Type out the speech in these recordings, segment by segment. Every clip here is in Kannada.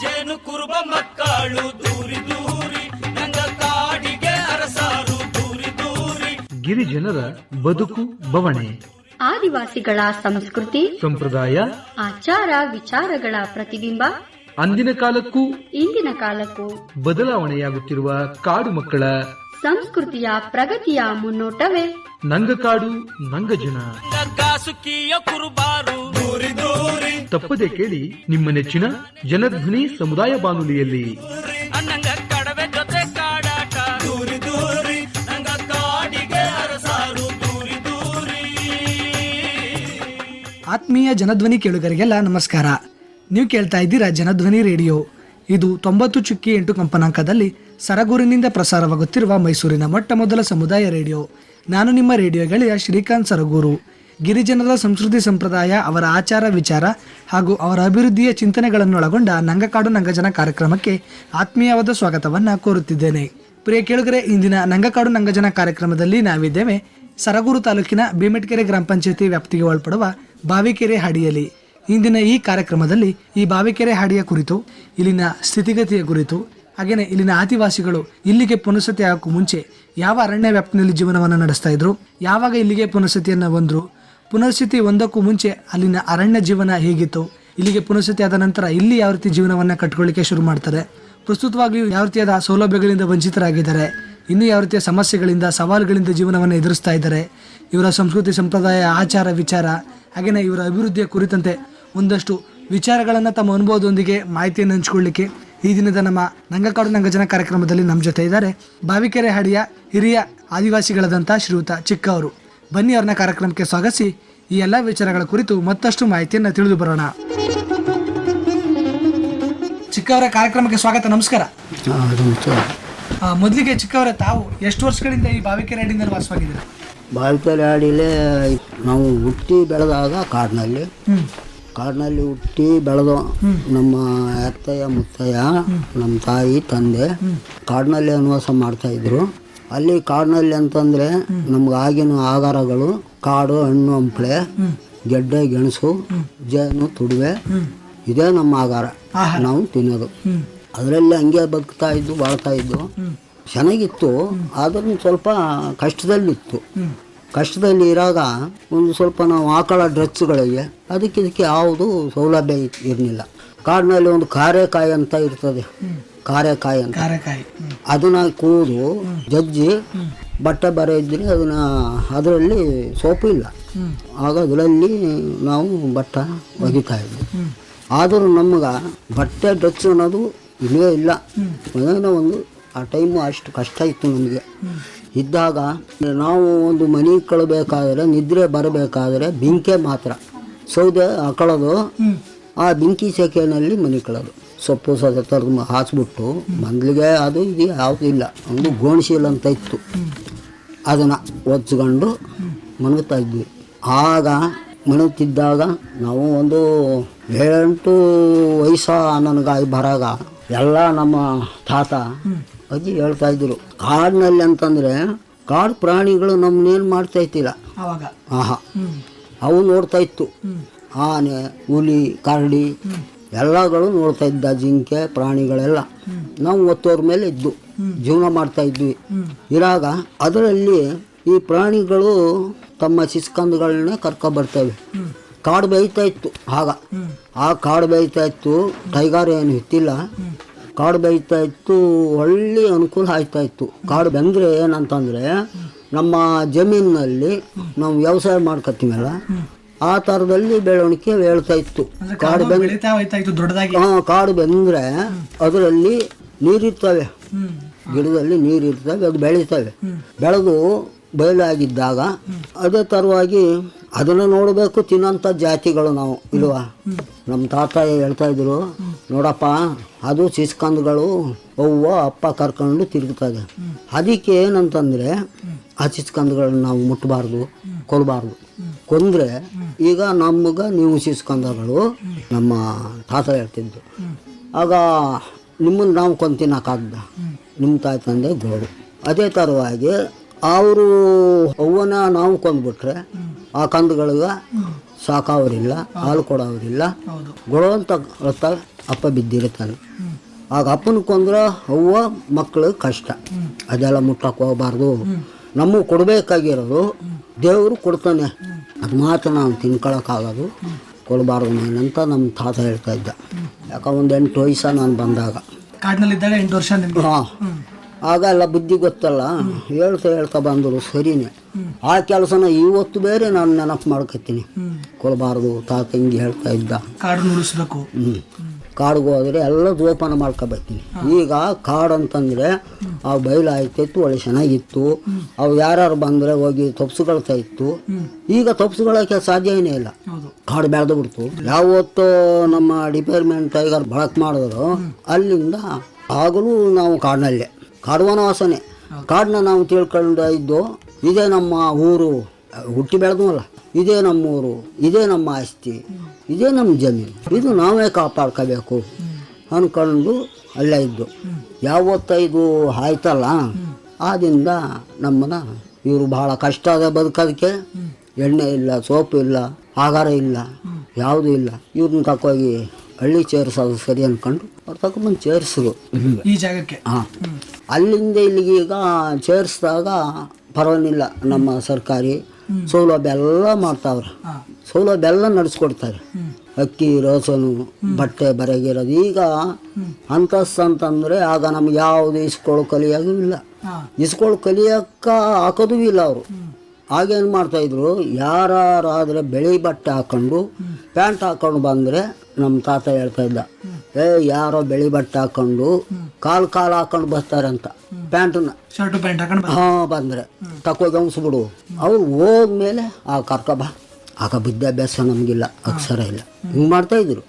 ಜೇನು ಕುರುಬ ಮಕ್ಕಳು ದೂರಿ ದೂರಿ ನಂಗ ಕಾಡಿಗೆ ಅರಸಾರು ದೂರಿ ದೂರಿ. ಗಿರಿಜನರ ಬದುಕು ಬವಣೆ. ಆದಿವಾಸಿಗಳ ಸಂಸ್ಕೃತಿ ಸಂಪ್ರದಾಯ ಆಚಾರ ವಿಚಾರಗಳ ಪ್ರತಿಬಿಂಬ ಅಂದಿನ ಕಾಲಕ್ಕೂ ಇಂದಿನ ಕಾಲಕ್ಕೂ ಬದಲಾವಣೆಯಾಗುತ್ತಿರುವ ಕಾಡು ಮಕ್ಕಳ ಸಂಸ್ಕೃತಿಯ ಪ್ರಗತಿಯ ಮುನ್ನೋಟವೇ. ನಂಗಕಾಡು ನಂಗ ಜನ. ಕುರುಬಾರು ದೂರಿ ತಪ್ಪದೆ ಕೇಳಿ ನಿಮ್ಮ ನೆಚ್ಚಿನ ಜನಧ್ವನಿ ಸಮುದಾಯ ಬಾನುಲಿಯಲ್ಲಿ. ಅನ್ನಂಗ ಕಡವೆ ಜೊತೆ ಕಾಡಾಟ. ದೂರಿ ದೂರಿ ನಂಗ ಕಾಡಿಗೆ ಅರಸಾರು ದೂರಿ ದೂರಿ. ಆತ್ಮೀಯ ಜನಧ್ವನಿ ಕೇಳುಗರಿಗೆಲ್ಲ ನಮಸ್ಕಾರ. ನೀವು ಕೇಳ್ತಾ ಇದ್ದೀರಾ ಜನಧ್ವನಿ ರೇಡಿಯೋ. ಇದು ತೊಂಬತ್ತು ಚುಕ್ಕಿ ಎಂಟು ಕಂಪನಾಂಕದಲ್ಲಿ ಸರಗೂರಿನಿಂದ ಪ್ರಸಾರವಾಗುತ್ತಿರುವ ಮೈಸೂರಿನ ಮೊಟ್ಟ ಮೊದಲ ಸಮುದಾಯ ರೇಡಿಯೋ. ನಾನು ನಿಮ್ಮ ರೇಡಿಯೋ ಗೆಳೆಯ ಶ್ರೀಕಾಂತ್ ಸರಗೂರು. ಗಿರಿಜನರ ಸಂಸ್ಕೃತಿ ಸಂಪ್ರದಾಯ, ಅವರ ಆಚಾರ ವಿಚಾರ ಹಾಗೂ ಅವರ ಅಭಿವೃದ್ಧಿಯ ಚಿಂತನೆಗಳನ್ನೊಳಗೊಂಡ ನಂಗಕಾಡು ನಂಗಜನ ಕಾರ್ಯಕ್ರಮಕ್ಕೆ ಆತ್ಮೀಯವಾದ ಸ್ವಾಗತವನ್ನು ಕೋರುತ್ತಿದ್ದೇನೆ. ಪ್ರಿಯ ಕೇಳುಗರೆ, ಇಂದಿನ ನಂಗಕಾಡು ನಂಗಜನ ಕಾರ್ಯಕ್ರಮದಲ್ಲಿ ನಾವಿದ್ದೇವೆ ಸರಗೂರು ತಾಲೂಕಿನ ಭೀಮಟ್ಕೆರೆ ಗ್ರಾಮ ಪಂಚಾಯತಿ ವ್ಯಾಪ್ತಿಗೆ ಒಳಪಡುವ ಬಾವಿಕೆರೆ ಹಾಡಿಯಲ್ಲಿ. ಇಂದಿನ ಈ ಕಾರ್ಯಕ್ರಮದಲ್ಲಿ ಈ ಬಾವಿಕೆರೆ ಹಾಡಿಯ ಕುರಿತು, ಇಲ್ಲಿನ ಸ್ಥಿತಿಗತಿಯ ಕುರಿತು ಹಾಗೆಯೇ ಇಲ್ಲಿನ ಆದಿವಾಸಿಗಳು ಇಲ್ಲಿಗೆ ಪುನಸತಿ ಆಗೋಕ್ಕೂ ಮುಂಚೆ ಯಾವ ಅರಣ್ಯ ವ್ಯಾಪ್ತಿನಲ್ಲಿ ಜೀವನವನ್ನು ನಡೆಸ್ತಾ ಇದ್ರು, ಯಾವಾಗ ಇಲ್ಲಿಗೆ ಪುನಸತಿಯನ್ನು ಬಂದರು ಪುನರ್ಸ್ಥಿತಿ ಒಂದಕ್ಕೂ ಮುಂಚೆ ಅಲ್ಲಿನ ಅರಣ್ಯ ಜೀವನ ಹೇಗಿತ್ತು? ಇಲ್ಲಿಗೆ ಪುನರ್ಸ್ಥಿತಿ ಆದ ನಂತರ ಇಲ್ಲಿ ಯಾವ ರೀತಿ ಜೀವನವನ್ನು ಕಟ್ಕೊಳ್ಳಿಕ್ಕೆ ಶುರು ಮಾಡ್ತಾರೆ? ಪ್ರಸ್ತುತವಾಗಿಯೂ ಯಾವ ರೀತಿಯಾದ ಸೌಲಭ್ಯಗಳಿಂದ ವಂಚಿತರಾಗಿದ್ದಾರೆ? ಇನ್ನೂ ಯಾವ ರೀತಿಯ ಸಮಸ್ಯೆಗಳಿಂದ, ಸವಾಲುಗಳಿಂದ ಜೀವನವನ್ನು ಎದುರಿಸ್ತಾ ಇದ್ದಾರೆ? ಇವರ ಸಂಸ್ಕೃತಿ, ಸಂಪ್ರದಾಯ, ಆಚಾರ, ವಿಚಾರ ಹಾಗೆಯೇ ಇವರ ಅಭಿವೃದ್ಧಿಯ ಕುರಿತಂತೆ ಒಂದಷ್ಟು ವಿಚಾರಗಳನ್ನು ತಮ್ಮ ಅನುಭವದೊಂದಿಗೆ ಮಾಹಿತಿಯನ್ನು ಹಂಚಿಕೊಳ್ಳಿಕ್ಕೆ ಈ ದಿನದ ನಮ್ಮ ನಂಗಕಾಡು ನಂಗಜನ ಕಾರ್ಯಕ್ರಮದಲ್ಲಿ ನಮ್ಮ ಜೊತೆ ಇದ್ದಾರೆ ಬಾವಿಕೆರೆ ಹಾಡಿಯ ಹಿರಿಯ ಆದಿವಾಸಿಗಳಾದಂಥ ಶ್ರೀಯುತ ಚಿಕ್ಕ ಅವರು ಬನ್ನಿ ಅವ್ರನ್ನ ಕಾರ್ಯಕ್ರಮಕ್ಕೆ ಸ್ವಾಗತಿಸಿ. ಈ ಎಲ್ಲ ವಿಚಾರಗಳ ಕುರಿತು ಮತ್ತಷ್ಟು ಮಾಹಿತಿಯನ್ನು ತಿಳಿದು ಬರೋಣ. ಚಿಕ್ಕವರ ಕಾರ್ಯಕ್ರಮಕ್ಕೆ ಸ್ವಾಗತ ನಮಸ್ಕಾರ. ಆ, ಮೊದಲಿಗೆ ಚಿಕ್ಕವರ ತಾವು ಎಷ್ಟು ವರ್ಷಗಳಿಂದ ಈ ಬಾವಿಕೆರೆ ಹಾಡಿನಲ್ಲಿ ವಾಸವಾಗಿದ್ದೀರಾ? ಬಾವಿಕೆರೆ ಹಾಡಿಲೇ ನಾವು ಹುಟ್ಟಿ ಬೆಳೆದಾಗ ಕಾಡಿನಲ್ಲಿ. ಕಾಡಿನಲ್ಲಿ ಹುಟ್ಟಿ ಬೆಳೆದು ನಮ್ಮ ಅತ್ತಯ್ಯ ಮುತ್ತಯ್ಯ ನಮ್ಮ ತಾಯಿ ತಂದೆ ಕಾಡಿನಲ್ಲಿ ಅನ್ವಾಸ ಮಾಡ್ತಾ ಇದ್ರು. ಅಲ್ಲಿ ಕಾಡಿನಲ್ಲಿ ಅಂತಂದ್ರೆ ನಮ್ಗೆ ಆಗಿನ ಆಹಾರಗಳು ಕಾಡು ಹಣ್ಣು ಹಂಪಳೆ ಗೆಡ್ಡೆ ಗೆಣಸು ಜೇನು ತುಡುವೆ ಇದೇ ನಮ್ಮ ಆಹಾರ. ನಾವು ತಿನ್ನೋದು. ಅದರಲ್ಲಿ ಹಂಗೆ ಬದುಕ್ತಾ ಇದ್ದು ಬಾಳ್ತಾ ಇದ್ದು ಚೆನ್ನಾಗಿತ್ತು. ಆದ್ರೂ ಸ್ವಲ್ಪ ಕಷ್ಟದಲ್ಲಿತ್ತು. ಕಷ್ಟದಲ್ಲಿ ಇರಾಗ ಒಂದು ಸ್ವಲ್ಪ ನಾವು ಆಕಳ ಡ್ರೆಸ್ಗಳಿಗೆ ಅದಕ್ಕೆ ಇದಕ್ಕೆ ಯಾವುದು ಸೌಲಭ್ಯ ಇರಲಿಲ್ಲ. ಕಾಡಿನಲ್ಲಿ ಒಂದು ಕಾರೆಕಾಯಿ ಅಂತ ಇರ್ತದೆ. ಕಾರೆಕಾಯಿ ಅಂತ. ಕಾರೆಕಾಯಿ. ಅದನ್ನ ಕೂದು ಜಜ್ಜಿ ಬಟ್ಟೆ ಬರ ಇದ್ರೆ ಅದನ್ನ ಅದರಲ್ಲಿ ಸೋಪು ಇಲ್ಲ. ಆಗ ಅದರಲ್ಲಿ ನಾವು ಬಟ್ಟೆ ಒಗಿತಾ ಇದ್ವಿ. ಆದರೂ ನಮ್ಗೆ ಬಟ್ಟೆ ಡ್ರೆಸ್ ಅನ್ನೋದು ಇಲ್ಲವೇ ಇಲ್ಲ. ಏನೋ ಒಂದು ಆ ಟೈಮು ಅಷ್ಟು ಕಷ್ಟ ಇತ್ತು ನಮಗೆ. ಇದ್ದಾಗ ನಾವು ಒಂದು ಮನೆ ಕಳಬೇಕಾದ್ರೆ ನಿದ್ರೆ ಬರಬೇಕಾದ್ರೆ ಬೆಂಕಿ ಮಾತ್ರ. ಸೌದೆ ಹಾಕೊಳ್ಳೋದು ಆ ಬೆಂಕಿ ಸೆಕೆನಲ್ಲಿ ಮನೆ ಕಳೋದು. ಸೊಪ್ಪು ಸದ ಥರದ್ದು ಹಾಸ್ಬಿಟ್ಟು ಮೊದಲಿಗೆ ಅದು ಇದು ಯಾವುದೂ ಇಲ್ಲ. ಒಂದು ಗೋಣಿಶೀಲ್ ಅಂತ ಇತ್ತು. ಅದನ್ನು ಒಚ್ಕೊಂಡು ಮಣಗುತ್ತಾ ಇದ್ವಿ. ಆಗ ಮಣಗುತ್ತಿದ್ದಾಗ ನಾವು ಒಂದು ಏಳೆಂಟು ವಯಸ್ಸ ನನಗೆ ಬರಾಗ ಎಲ್ಲ ನಮ್ಮ ತಾತ ಅಜ್ಜಿ ಹೇಳ್ತಾ ಇದ್ರು ಕಾಡಿನಲ್ಲಿ ಅಂತಂದರೆ ಕಾಡು ಪ್ರಾಣಿಗಳು ನಮ್ಮನ್ನೇನು ಮಾಡ್ತಾ ಇತ್ತಿಲ್ಲ ಆಹಾ. ಅವು ನೋಡ್ತಾ ಇತ್ತು. ಆನೆ ಹುಲಿ ಕರಡಿ ಎಲ್ಲಗಳು ನೋಡ್ತಾ ಇದ್ದ ಜಿಂಕೆ, ಪ್ರಾಣಿಗಳೆಲ್ಲ. ನಾವು ಒತ್ತೋರ್ ಮೇಲೆ ಇದ್ದು, ಜೀವನ ಮಾಡ್ತಾ ಇದ್ವಿ. ಇರಾಗ ಅದರಲ್ಲಿ ಈ ಪ್ರಾಣಿಗಳು ತಮ್ಮ ಶಿಸ್ಕಂದುಗಳನ್ನ ಕರ್ಕೊ ಬರ್ತವೆ. ಕಾಡು ಬೇಯ್ತಾ ಇತ್ತು ಆಗ. ಆ ಕಾಡು ಬೇಯ್ತಾ ಇತ್ತು, ಟೈಗರ್ ಏನು ಇತ್ತಿಲ್ಲ ಕಾಡು ಬೇಯ್ತಾ ಇತ್ತು, ಒಳ್ಳೆ ಅನುಕೂಲ ಆಯ್ತಾ ಇತ್ತು. ಕಾಡು ಬಂದರೆ ಏನಂತಂದರೆ, ನಮ್ಮ ಜಮೀನಿನಲ್ಲಿ ನಾವು ವ್ಯವಸಾಯ ಮಾಡ್ಕೊತೀವಲ್ಲ ಆ ಥರದಲ್ಲಿ ಬೆಳವಣಿಗೆ ಹೇಳ್ತಾ ಇತ್ತು. ಕಾಡು ಬೆಳೀತಾ ದೊಡ್ಡದಾಗಿ. ಕಾಡು ಬೆಂದರೆ ಅದರಲ್ಲಿ ನೀರಿರ್ತವೆ. ಗಿಡದಲ್ಲಿ ನೀರಿರ್ತವೆ ಅದು ಬೆಳೀತವೆ. ಬೆಳೆದು ಬಯಲಾಗಿದ್ದಾಗ ಅದೇ ತರವಾಗಿ ಅದನ್ನು ನೋಡಬೇಕು ತಿನ್ನೋಂಥ ಜಾತಿಗಳು ನಾವು ಇಲ್ವಾ? ನಮ್ಮ ತಾತ ಹೇಳ್ತಾ ಇದ್ರು ನೋಡಪ್ಪ ಅದು ಸಿಸ್ಕಂದ್ಗಳು ಅವ್ವ ಅಪ್ಪ ಕರ್ಕೊಂಡು ತಿರುಗ್ತದೆ. ಅದಕ್ಕೆ ಏನಂತಂದ್ರೆ ಆ ಸಿಸ್ಕಂದುಗಳನ್ನ ನಾವು ಮುಟ್ಟಬಾರ್ದು ಕೊಲ್ಲಬಾರ್ದು ಕೊಂದರೆ ಈಗ ನಮ್ಗೆ ನೀವು ಸಿಸ್ಕಂದಗಳು ನಮ್ಮ ತಾತ ಹೇಳ್ತಿದ್ದು ಆಗ ನಿಮ್ಮನ್ನು ನಾವು ಕೊಂದು ನಿಮ್ಮ ತಾಯಿ ತಂದೆ ಗೋಡು ಅದೇ ಥರವಾಗಿ ಅವರು ಅವ್ವನ ನಾವು ಕೊಂದ್ಬಿಟ್ರೆ ಆ ಕಂದುಗಳಿಗೆ ಸಾಕೋರಿಲ್ಲ ಹಾಲು ಕೊಡೋರಿಲ್ಲ ಹೌದು ಅಂತ ಅಪ್ಪ ಬಿದ್ದಿರ್ತಾನೆ ಆಗ ಅಪ್ಪನ ಕೊಂದ್ರೆ ಅವ್ವ ಮಕ್ಕಳು ಕಷ್ಟ. ಅದೆಲ್ಲ ಮುಟ್ಟಕ್ಕೆ ಹೋಗಬಾರ್ದು. ನಮಗೆ ಕೊಡಬೇಕಾಗಿರೋದು ದೇವರು ಕೊಡ್ತಾನೆ. ಅದು ಮಾತ್ರ ನಾವು ತಿನ್ಕೊಳ್ಳೋಕ್ಕಾಗೋದು ಕೊಡಬಾರ್ದು ಅಂತ ನಮ್ಮ ತಾತ ಹೇಳ್ತಾ ಇದ್ದ. ಯಾಕೆ ಒಂದು ಎಂಟು ವಯಸ್ಸ ನಾನು ಬಂದಾಗ. ಕಾಡಿನಲ್ಲಿದ್ದಾಗ ಎಂಟು ವರ್ಷ ನಿಮ್ಗೆ? ಹಾಂ. ಆಗ ಎಲ್ಲ ಬುದ್ಧಿ ಗೊತ್ತಲ್ಲ ಹೇಳ್ತಾ ಹೇಳ್ತಾ ಬಂದರು ಸರಿನೇ. ಆ ಕೆಲಸನ ಇವತ್ತು ಬೇರೆ ನಾನು ನೆನಪು ಮಾಡ್ಕೊತೀನಿ. ಕೊಡಬಾರ್ದು ತಾತ ಹಿಂಗೆ ಹೇಳ್ತಾ ಇದ್ದ. ಕಾಡು ನುಡಿಸ್ಬೇಕು. ಹ್ಞೂ ಕಾಡಿಗೆ ಹೋದರೆ ಎಲ್ಲ ಜೋಪಾನ ಮಾಡ್ಕೊಬರ್ತೀನಿ. ಈಗ ಕಾಡು ಅಂತಂದರೆ ಆ ಬಯಲು ಆಯ್ತಿತ್ತು ಒಳ್ಳೆ ಚೆನ್ನಾಗಿತ್ತು. ಅವು ಯಾರ್ಯಾರು ಬಂದರೆ ಹೋಗಿ ತಪ್ಸ್ಕೊಳ್ತಾ ಇತ್ತು. ಈಗ ತಪ್ಸ್ಕೊಳ್ಳೋಕೆ ಸಾಧ್ಯನೇ ಇಲ್ಲ. ಕಾಡು ಬೆಳೆದು ಬಿಡ್ತು. ಯಾವತ್ತು ನಮ್ಮ ಡಿಪಾರ್ಟ್ಮೆಂಟ್ ಟೈಗರ್ ಬಳಕೆ ಮಾಡಿದ್ರು ಅಲ್ಲಿಂದ ಆಗಲೂ ನಾವು ಕಾಡಿನಲ್ಲೇ. ಕಾಡು ವಾಸನೆ ಕಾಡನ್ನ ನಾವು ತಿಳ್ಕೊಂಡು ಇದ್ದು ಇದೇ ನಮ್ಮ ಊರು ಹುಟ್ಟಿ ಬೆಳೆದ್ವಲ್ಲ ಇದೇ ನಮ್ಮ ಊರು ಇದೇ ನಮ್ಮ ಆಸ್ತಿ. ಇದೇ ನಮ್ಮ ಜಮೀನು. ಇದು ನಾವೇ ಕಾಪಾಡ್ಕೋಬೇಕು. ಅನ್ಕೊಂಡು ಅಲ್ಲೇ ಇದ್ದು. ಯಾವತ್ತ ಇದು ಆಯ್ತಲ್ಲ ಆದ್ದರಿಂದ ನಮ್ಮನ್ನ ಇವರು ಬಹಳ ಕಷ್ಟ ಅದ ಬದುಕೋದಕ್ಕೆ. ಎಣ್ಣೆ ಇಲ್ಲ ಸೋಪು ಇಲ್ಲ ಆಹಾರ ಇಲ್ಲ ಯಾವುದೂ ಇಲ್ಲ. ಇವ್ರನ್ನ ತಕ್ಕೋಗಿ ಹಳ್ಳಿ ಸೇರಿಸೋದು ಸರಿ ಅಂದ್ಕೊಂಡು ಅವ್ರು ತಗೊಂಬಂದು ಸೇರಿಸಿದ್ರು. ಈ ಜಾಗಕ್ಕೆ? ಹಾಂ. ಅಲ್ಲಿಂದ ಇಲ್ಲಿಗೆ ಈಗ ಸೇರಿಸಿದಾಗ ಪರವಾಗಿಲ್ಲ ನಮ್ಮ ಸರ್ಕಾರಿ ಸೌಲಭ್ಯ ಎಲ್ಲ ಮಾಡ್ತಾವ್ರೆ. ಸೌಲಭ್ಯ ಎಲ್ಲ ನಡೆಸ್ಕೊಡ್ತಾರೆ. ಅಕ್ಕಿ ರೋಸನು ಬಟ್ಟೆ ಬರೆಗಿರೋದು. ಈಗ ಅಂತಸ್ತು ಅಂತಂದರೆ ಆಗ ನಮ್ಗೆ ಯಾವುದು ಇಸ್ಕೊಳ್ಳೋ ಕಲಿಯಾಗೂ ಇಲ್ಲ. ಇಸ್ಕೊಳ್ ಇಸ್ಕೊಳ್ಳೋ ಕಲಿಯಕ್ಕ ಹಾಕೋದೂ ಇಲ್ಲ ಅವರು. ಆಗೇನು ಮಾಡ್ತಾಯಿದ್ರು ಯಾರಾದರೆ ಬೆಳಿ ಬಟ್ಟೆ ಹಾಕೊಂಡು ಪ್ಯಾಂಟ್ ಹಾಕೊಂಡು ಬಂದರೆ ನಮ್ಮ ತಾತ ಹೇಳ್ತಾ ಇದ್ದ ಏ ಯಾರೋ ಬೆಳಿ ಬಟ್ಟೆ ಹಾಕೊಂಡು ಕಾಲು ಕಾಲು ಹಾಕೊಂಡು ಬರ್ತಾರೆ ಅಂತ ಪ್ಯಾಂಟನ್ನ. ಶರ್ಟ್ ಪ್ಯಾಂಟ್ ಹಾಕೊಂಡು. ಹಾಂ ಬಂದರೆ. ತಕೋಗಿ ಅನ್ಸ್ಬಿಡು ಅವ್ರು ಹೋದ್ಮೇಲೆ ಆ ಕರ್ಕೊಬ ಆಗ ವಿದ್ಯಾಭ್ಯಾಸ ನಮಗಿಲ್ಲ ಅಕ್ಷರ ಇಲ್ಲ. ಹಿಂಗೆ ಮಾಡ್ತಾಯಿದ್ರು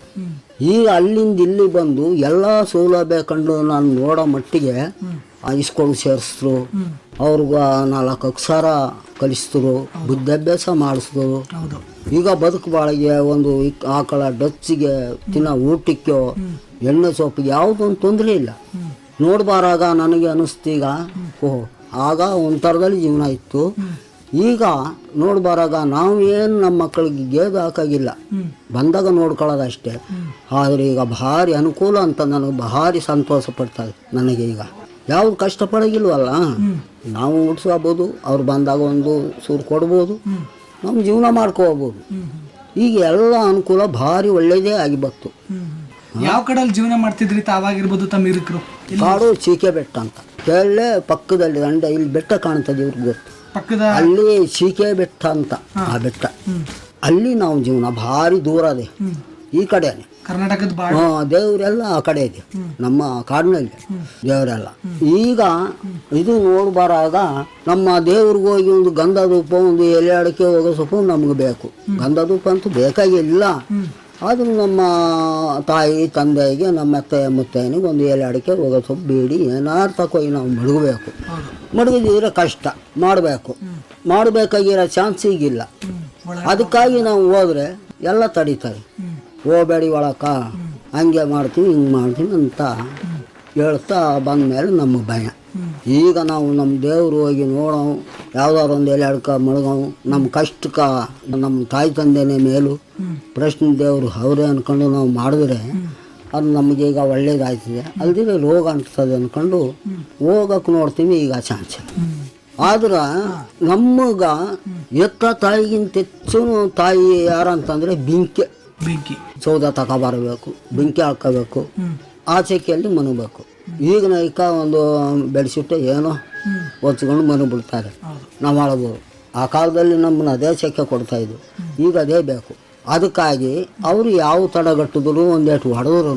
ಈಗ ಅಲ್ಲಿಂದ ಇಲ್ಲಿ ಬಂದು ಎಲ್ಲ ಸೌಲಭ್ಯ ಕಂಡು ನಾನು ನೋಡೋ ಮಟ್ಟಿಗೆ ಇಸ್ಕೊಂಡು ಸೇರಿಸಿದ್ರು ಅವ್ರಿಗೆ ನಾಲ್ಕು ಅಕ್ಷರ ಕಲಿಸಿದ್ರು ವಿದ್ಯಾಭ್ಯಾಸ ಮಾಡಿಸಿದ್ರು ಈಗ ಬದುಕು ಬಾಳಿಗೆ ಒಂದು ಆಕಳ ಡಚ್ಚಿಗೆ ದಿನ ಊಟಕ್ಕೆ ಎಣ್ಣೆ ಸೊಪ್ಪಿಗೆ ಯಾವುದೊಂದು ತೊಂದರೆ ಇಲ್ಲ. ನೋಡ್ಬಾರಾಗ ನನಗೆ ಅನಿಸ್ತೀಗ ಓಹ್ ಆಗ ಒಂಥರದಲ್ಲಿ ಜೀವನ ಇತ್ತು. ಈಗ ನೋಡ್ಬಾರಾಗ ನಾವು ಏನು ನಮ್ಮ ಮಕ್ಕಳಿಗೆ ಗೇದು ಹಾಕಾಗಿಲ್ಲ. ಬಂದಾಗ ನೋಡ್ಕೊಳ್ಳೋದು ಅಷ್ಟೇ. ಆದರೆ ಈಗ ಭಾರಿ ಅನುಕೂಲ ಅಂತ ನನಗೆ ಭಾರಿ ಸಂತೋಷ ಪಡ್ತದೆ ನನಗೆ ಈಗ. ಯಾವ್ದು ಕಷ್ಟಪಡೋಗಿಲ್ವಲ್ಲ? ನಾವು ಉಡ್ಸ್ಕೋಬೋದು ಅವ್ರು ಬಂದಾಗ ಒಂದು ಸೂರು ಕೊಡ್ಬೋದು ನಮ್ಮ ಜೀವನ ಮಾಡ್ಕೋಬೋದು. ಈಗ ಎಲ್ಲ ಅನುಕೂಲ ಭಾರಿ ಒಳ್ಳೆಯದೇ ಆಗಿ ಬಂತು. ಯಾವ ಕಡೆಯಲ್ಲಿ ಜೀವನ ಮಾಡ್ತಿದ್ರಿ ತಾವಾಗಿರ್ಬೋದು ತಮ್ಮ ಇರಕರು? ಕಾಡು ಚೀಕೆ ಬೆಟ್ಟ ಅಂತ. ಕೇಳಲೆ ಪಕ್ಕದಲ್ಲಿ ದಂಡ ಇಲ್ಲಿ ಬೆಟ್ಟ ಕಾಣ್ತದೆ ಇವ್ರಿಗೆ ಗೊತ್ತು. ಪಕ್ಕದ ಅಲ್ಲಿ ಸೀಕೆ ಬೆಟ್ಟ ಅಂತ ಆ ಬೆಟ್ಟ. ಅಲ್ಲಿ ನಾವು ಜೀವನ ಭಾರಿ ದೂರ ಅದೇ ಈ ಕಡೆನೆ ಕರ್ನಾಟಕದ ದೇವರೆಲ್ಲ ಆ ಕಡೆ ಇದೆ. ನಮ್ಮ ಕಾಡಿನಲ್ಲಿ ದೇವರೆಲ್ಲ. ಈಗ ಇದು ನೋಡಬಾರಾಗ ನಮ್ಮ ದೇವ್ರಿಗೆ ಹೋಗಿ ಒಂದು ಗಂಧ ಧೂಪ ಒಂದು ಎಲೆ ಅಡಕೆ ಹೋಗೋ ಸ್ವಲ್ಪ ನಮ್ಗೆ ಬೇಕು. ಗಂಧ ಧೂಪ ಅಂತೂ ಬೇಕಾಗಿಲ್ಲ. ಆದರೂ ನಮ್ಮ ತಾಯಿ ತಂದೆಗೆ ನಮ್ಮ ಅತ್ತೆ ಮುತ್ತೈನಿಗೆ ಒಂದು ಏಳು ಅಡಿಕೆ ಹೋಗೋ ಸೊಪ್ಪು ಬೇಡಿ ಏನಾರು ತಗೊಯ್ ನಾವು ಮಡಗಬೇಕು. ಮಡಗಿದ್ರೆ ಕಷ್ಟ. ಮಾಡಬೇಕು. ಮಾಡಬೇಕಾಗಿರೋ ಚಾನ್ಸ್ ಈಗಿಲ್ಲ. ಅದಕ್ಕಾಗಿ ನಾವು ಹೋದ್ರೆ ಎಲ್ಲ ತಡೀತಾರೆ ಹೋಗಬೇಡಿ ಒಳಕ. ಹಂಗೆ ಮಾಡ್ತೀವಿ ಹಿಂಗೆ ಮಾಡ್ತೀವಿ ಅಂತ ಹೇಳ್ತಾ ಬಂದ ಮೇಲೆ ನಮ್ಮ ಭಯ. ಈಗ ನಾವು ನಮ್ಮ ದೇವರು ಹೋಗಿ ನೋಡೋ ಯಾವ್ದಾರು ಒಂದು ಎಲೆ ಅಡ್ಕ ಮಳಗವು ನಮ್ಮ ಕಷ್ಟಕ್ಕೆ ನಮ್ಮ ತಾಯಿ ತಂದೆನೇ ಮೇಲು. ಪ್ರಶ್ನೆ ದೇವರು ಅವರೇ ಅಂದ್ಕೊಂಡು ನಾವು ಮಾಡಿದ್ರೆ ಅದು ನಮಗೆ ಈಗ ಒಳ್ಳೇದಾಯ್ತದೆ. ಅಲ್ದಿದ್ರೆ ರೋಗ ಅಂಟ್ತದೆ ಅಂದ್ಕೊಂಡು ಹೋಗಕ್ಕೆ ನೋಡ್ತೀವಿ ಈಗ ಚಾನ್ಸ್. ಆದ್ರೆ ನಮ್ಮಗ ಎತ್ತ ತಾಯಿಗಿಂತ ಹೆಚ್ಚು ತಾಯಿ ಯಾರಂತಂದ್ರೆ ಬೆಂಕಿ. ಬೆಂಕಿ. ಸೌದ ತಗೊಬರಬೇಕು ಬೆಂಕಿ ಹಾಕಬೇಕು ಆಚೆಕೆಯಲ್ಲಿ ಮನಗಬೇಕು. ಈಗಿನ ಈಗ ಒಂದು ಬೆಡ್ಶೀಟ್ ಏನೋ ಹೊಚ್ಕೊಂಡು ಮನೆ ಬಿಡ್ತಾರೆ. ನಾವು ಮಾಡೋದು ಆ ಕಾಲದಲ್ಲಿ ನಮ್ಮನ್ನ ಅದೇ ಸೆಕೆ ಕೊಡ್ತಾಯಿದ್ರು ಈಗ ಅದೇ ಬೇಕು. ಅದಕ್ಕಾಗಿ ಅವರು ಯಾವ ತಡೆಗಟ್ಟಿದ್ರು ಒಂದೇಟು ಹೊಡೆದ್ರು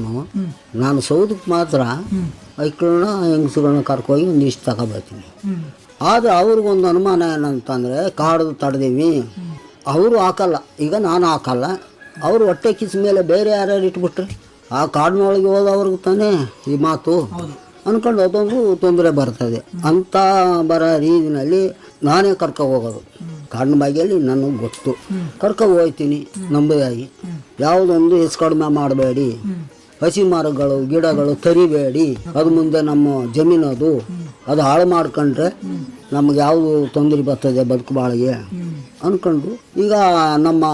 ನಾನು ಸೌದಕ್ಕೆ ಮಾತ್ರ ಐಕ್ಳನ್ನ ಹೆಂಗಸುಗಳನ್ನ ಕರ್ಕೋಗಿ ಒಂದಿಷ್ಟು ತಗೊಬರ್ತೀನಿ. ಆದರೆ ಅವ್ರಿಗೊಂದು ಅನುಮಾನ ಏನಂತಂದರೆ ಕಾಡು ತಡೆದೀವಿ. ಅವರು ಹಾಕಲ್ಲ. ಈಗ ನಾನು ಹಾಕಲ್ಲ. ಅವರು ಹೊಟ್ಟೆ ಕಿಸ್ ಮೇಲೆ ಬೇರೆ ಯಾರ್ಯಾರು ಇಟ್ಬಿಟ್ರೆ? ಆ ಕಾಡಿನೊಳಗೆ ಹೋದವ್ರಿಗೆ ತಾನೇ ಈ ಮಾತು. ಅಂದ್ಕೊಂಡು ಅದೊಂದು ತೊಂದರೆ ಬರ್ತದೆ. ಅಂತ ಬರೋ ರೀತಿನಲ್ಲಿ ನಾನೇ ಕರ್ಕೊ ಹೋಗೋದು. ಕಾಡಿನ ಬಾಗಿಯಲ್ಲಿ ನನಗೆ ಗೊತ್ತು. ಕರ್ಕೊ ಹೋಗ್ತೀನಿ ನಂಬುದಾಗಿ ಯಾವುದೊಂದು ಹೆಸ್ ಕಡಿಮೆ ಮಾಡಬೇಡಿ. ಹಸಿ ಮರಗಳು ಗಿಡಗಳು ತರಿಬೇಡಿ. ಅದು ಮುಂದೆ ನಮ್ಮ ಜಮೀನದು. ಅದು ಹಾಳು ಮಾಡ್ಕೊಂಡ್ರೆ ನಮ್ಗೆ ಯಾವುದು ತೊಂದರೆ ಬರ್ತದೆ ಬದುಕು ಬಾಳಿಗೆ? ಅನ್ಕೊಂಡು ಈಗ ನಮ್ಮ